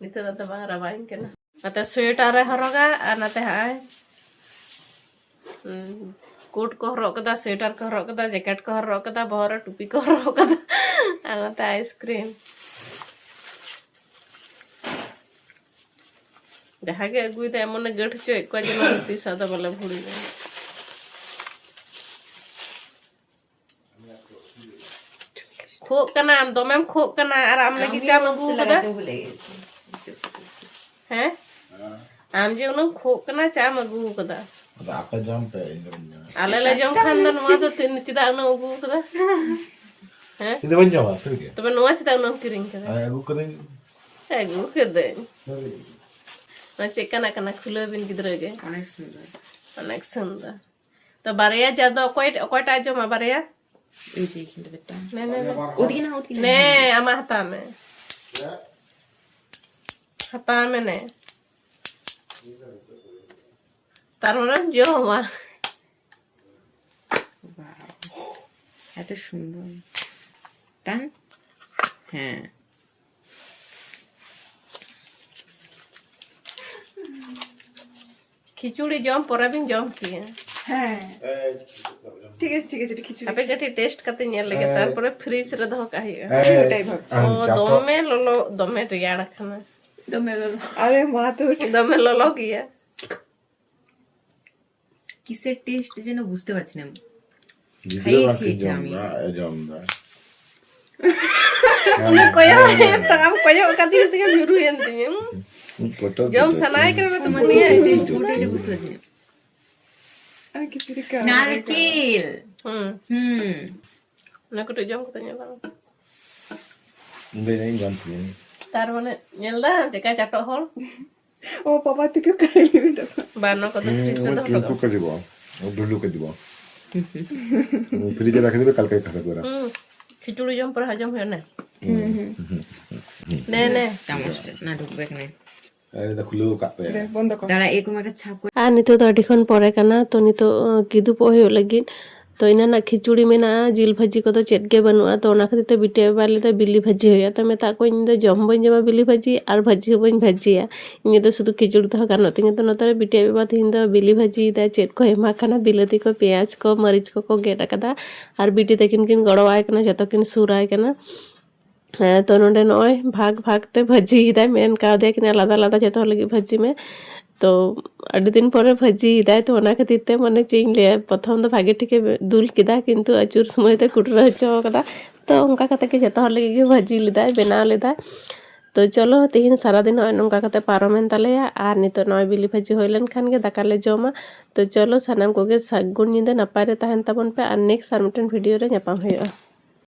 [SPEAKER 1] নিতে দাদা বাংরা বাইন কেনা ಮತ್ತೆ हरगा और नाते हाँ कोट को हर स्वेटर को हर जैकेट को हर बहुत टूपी को हर आते आइसक्रीम। जहाँगे गठ एम गाँठ हचो जेन तीस बोले भूल खोकना दमेम खोकना और लगी हैं? খোক কানা আর আম লাগি চাম আগু কদা হ্যাঁ আম যে উনম খোক কানা চাম আগু কদা
[SPEAKER 2] Ada apa jam pe ini punya.
[SPEAKER 1] ᱟᱞᱮ ᱞᱮ ᱡᱚᱢ ᱠᱷᱟᱱ ᱫᱚ ᱱᱚᱣᱟ ᱫᱚ ᱛᱤᱱ ᱪᱮᱫᱟᱜ ᱩᱱᱟᱹᱜ ᱟᱹᱜᱩ ᱠᱟᱫᱟ ᱦᱮᱸ
[SPEAKER 2] Ini punya apa? Sih
[SPEAKER 1] ᱛᱚᱵᱮ ᱱᱚᱣᱟ ᱪᱮᱫᱟᱜ ᱩᱱᱟᱹᱜ ᱠᱤᱨᱤᱧ ᱠᱟᱫᱟ
[SPEAKER 2] Ay, aku kering.
[SPEAKER 1] ᱟᱹᱜᱩ ᱠᱟᱹᱫᱟᱹᱧ ᱱᱚᱣᱟ ᱪᱮᱫ ᱠᱟᱱᱟ ᱠᱟᱱᱟ ᱠᱷᱩᱞᱟᱹᱣ ᱵᱤᱱ ᱜᱤᱫᱽᱨᱟᱹ ᱜᱮ
[SPEAKER 4] অনেক সুন্দর
[SPEAKER 1] অনেক সুন্দর তো বারেয়া যা দো অকয় অকয়টা জমা বারেয়া
[SPEAKER 4] এই যে এখানটাতে
[SPEAKER 1] নে নে নে
[SPEAKER 4] ওদিকে না ওদিকে না
[SPEAKER 1] নে আমা হাতা মে হাতা মে নে তারপর জমা
[SPEAKER 4] এত সুন্দর। টান। হ্যাঁ।
[SPEAKER 1] খিচুড়ি জম পরাবিন জম কি
[SPEAKER 3] হ্যাঁ?
[SPEAKER 2] হ্যাঁ।
[SPEAKER 3] ঠিক আছে ঠিক আছে খিচুড়ি।
[SPEAKER 1] আপে গটি টেস্ট করতে নিয়ে লাগে তারপরে ফ্রিজ রে দাও কাহি
[SPEAKER 3] ওটাই ভাবছি।
[SPEAKER 1] ও দমে ললো দমে রিয়াড় খানা। দমে ললো।
[SPEAKER 3] আরে মা তো
[SPEAKER 1] দমে ললো কিয়া হ্যাঁ?
[SPEAKER 4] কিসের টেস্ট যেন বুঝতে পারছি না
[SPEAKER 2] Gila lah
[SPEAKER 4] sih,
[SPEAKER 2] ke jam
[SPEAKER 4] Jami.
[SPEAKER 2] dah, eh, jam dah.
[SPEAKER 1] koyo tam koyo kati tiga biru entinya
[SPEAKER 2] Hmm, Foto.
[SPEAKER 1] jom sanai kan betul
[SPEAKER 4] তোমার
[SPEAKER 1] punya
[SPEAKER 4] কিসের টেস্ট ওটা এটা বুঝতে পারছি না
[SPEAKER 3] আমি খিচুড়ি খাই
[SPEAKER 4] নারকেল
[SPEAKER 1] hmm
[SPEAKER 4] hmm
[SPEAKER 1] na ko to jom ko tanya bang
[SPEAKER 2] Hindi na yung jam ini.
[SPEAKER 1] tar mane nyel da jeka chato hol
[SPEAKER 3] ও বাবা থেকে খাই নিবি দেখো
[SPEAKER 1] bano ko to fridge re
[SPEAKER 2] Hmm,
[SPEAKER 1] dah
[SPEAKER 2] Lupa ka di ba? O dulu ka di ba? Fridge রাখে দিবে কালকে খাবে তোরা
[SPEAKER 1] hmm খিচুড়ি জম পরে হজম হয় না নে নে
[SPEAKER 4] চামচটা না ঢুকবে এখানে
[SPEAKER 2] এই দেখো খুলেও কাটতে
[SPEAKER 3] দে, বন্ধ কর
[SPEAKER 4] দাঁড়া এরকম একটা ছাপ করে
[SPEAKER 1] ᱟᱨ ᱱᱤᱛᱚᱜ ᱫᱚ ᱟᱹᱰᱤ ᱠᱷᱚᱱ ᱯᱚᱨᱮ ᱠᱟᱱᱟ ᱛᱚ ᱱᱤᱛᱚᱜ ᱠᱤᱫᱩᱵᱚᱜ ᱦᱩᱭᱩᱜ ᱞᱟᱹᱜᱤᱫ ᱛᱚ ᱤᱱᱟᱹᱱᱟᱜ ᱠᱷᱤᱪᱩᱲᱤ ᱢᱮᱱᱟᱜᱼᱟ ᱡᱤᱞ ᱵᱷᱟᱹᱡᱤ ᱠᱚᱫᱚ ᱪᱮᱫ ᱜᱮ ᱵᱟᱹᱱᱩᱜᱼᱟ ᱛᱚ ᱚᱱᱟ ᱠᱷᱟᱹᱛᱤᱨ ᱛᱮ ᱵᱤᱴᱤ ᱵᱟᱵᱟ ᱞᱟᱹᱭᱫᱟ ᱵᱤᱞᱤ ᱵᱷᱟᱹᱡᱤ ᱦᱩᱭᱩᱜᱼᱟ ᱛᱚ ᱢᱮᱛᱟᱜ ᱠᱚᱣᱟᱧ ᱤᱧ ᱫᱚ ᱡᱚᱢ ᱵᱟᱹᱧ ᱡᱚᱢᱟ ᱵᱤᱞᱤ ᱵᱷᱟᱹᱡᱤ ᱟᱨ ᱵᱷᱟᱹᱡᱤ ᱦᱚᱸ ᱵᱟᱹᱧ ᱵᱷᱟᱹᱡᱤᱭᱟ ᱤᱧᱟᱹᱜ ᱫᱚ ᱥᱩᱫᱷᱩ ᱠᱷᱤᱪᱩᱲᱤ ᱛᱮᱦᱚᱸ ᱜᱟᱱᱚᱜ ᱛᱤᱧᱟ ᱛᱚ ᱱᱚᱛᱮ ᱨᱮ ᱵᱤᱴᱤ ᱵᱟᱵᱟ ᱛᱤᱦᱤᱧ ᱫᱚ ᱵᱤᱞᱤ ᱵᱷᱟᱹᱡᱤᱭᱮᱫᱟ ᱪᱮᱫ ᱠᱚ ᱮᱢᱟ ᱠᱟᱱᱟ ᱵᱤᱞᱟᱹᱛᱤ ᱠᱚ ᱯᱮᱸᱭᱟᱡᱽ ᱠᱚ ᱢᱟᱹᱨᱤᱪ ᱠᱚᱠᱚ ᱜᱮᱫ ᱟᱠᱟᱫᱟ ᱟᱨ ᱵᱤᱴᱤ ᱛᱟᱹᱠᱤᱱ ᱠᱤᱱ ᱜᱚᱲᱚᱣᱟᱭ ᱠᱟᱱᱟ ᱡᱚᱛᱚ ᱠᱤᱱ ᱥᱩᱨᱟᱭ ᱠᱟᱱᱟ ᱦᱮᱸ ᱛᱚ ᱱᱚᱰᱮ ᱱᱚᱜᱼᱚᱭ ᱵᱷᱟᱜᱽ ᱵᱷᱟᱜᱽ ᱛᱮ ᱵᱷᱟᱹᱡᱤᱭᱮᱫᱟᱭ ᱢᱮᱱ ᱠᱟᱣᱫᱮᱭᱟ ᱠᱤᱱ ᱟᱞᱟᱫᱟ ᱟᱞᱟᱫᱟ ᱡᱚᱛᱚ ᱦᱚᱲ ᱞᱟᱹᱜᱤᱫ ᱵᱷᱟᱹᱡᱤ ᱢᱮ ᱛᱚ ᱟᱹᱰᱤ ᱫᱤᱱ ᱯᱚᱨᱮ ᱵᱷᱟᱹᱡᱤᱭᱮᱫᱟᱭ ᱛᱚ ᱚᱱᱟ ᱠᱷᱟᱹᱛᱤᱨ ᱛᱮ ᱢᱟᱱᱮ ᱪᱮᱫ ᱤᱧ ᱞᱟᱹᱭᱟ ᱯᱨᱚᱛᱷᱚᱢ ᱫᱚ ᱵᱷᱟᱜᱮ ᱴᱷᱤᱠᱮ ᱫᱩᱞ ᱠᱮᱫᱟ ᱠᱤᱱᱛᱩ ᱟᱹᱪᱩᱨ ᱥᱚᱢᱚᱭ ᱛᱮ ᱠᱩᱴᱨᱟᱹ ᱦᱚᱪᱚ ᱠᱟᱫᱟ ᱛᱚ ᱚᱱᱠᱟ ᱠᱟᱛᱮ ᱜᱮ ᱡᱚᱛᱚ ᱦᱚᱲ ᱞᱟᱹᱜᱤᱫ ᱜᱮ ᱵᱷᱟᱹᱡᱤ ᱞᱮᱫᱟᱭ ᱵᱮᱱᱟᱣ ᱞᱮᱫᱟᱭ ᱛᱚ ᱪᱚᱞᱚ ᱛᱤᱦᱤᱧ ᱥᱟᱨᱟᱫᱤᱱ ᱱᱚᱜᱼᱚᱭ ᱱᱚᱝᱠᱟ ᱠᱟᱛᱮ ᱯᱟᱨᱚᱢᱮᱱ ᱛᱟᱞᱮᱭᱟ ᱟᱨ ᱱᱤᱛᱚᱜ ᱱᱚᱜᱼᱚᱭ ᱵᱤᱞᱤ ᱵᱷᱟᱹᱡᱤ ᱦᱩᱭ ᱞᱮᱱᱠᱷᱟᱱ ᱜᱮ ᱫᱟᱠᱟ ᱞᱮ ᱡᱚᱢᱟ ᱛᱚ ᱪᱚᱞᱚ ᱥᱟᱱᱟᱢ ᱠᱚᱜᱮ ᱥᱟᱹᱜᱩᱱ ᱧᱤᱫᱟᱹ ᱱᱟᱯᱟᱭ ᱨᱮ ᱛᱟᱦᱮᱱ ᱛᱟᱵᱚᱱ ᱯᱮ ᱟᱨ ᱱᱮᱠᱥᱴ ᱟᱨ ᱢᱤᱫᱴᱮᱱ ᱵᱷᱤᱰᱤᱭᱳ ᱨᱮ ᱧᱟᱯᱟᱢ ᱦᱩᱭᱩᱜᱼᱟ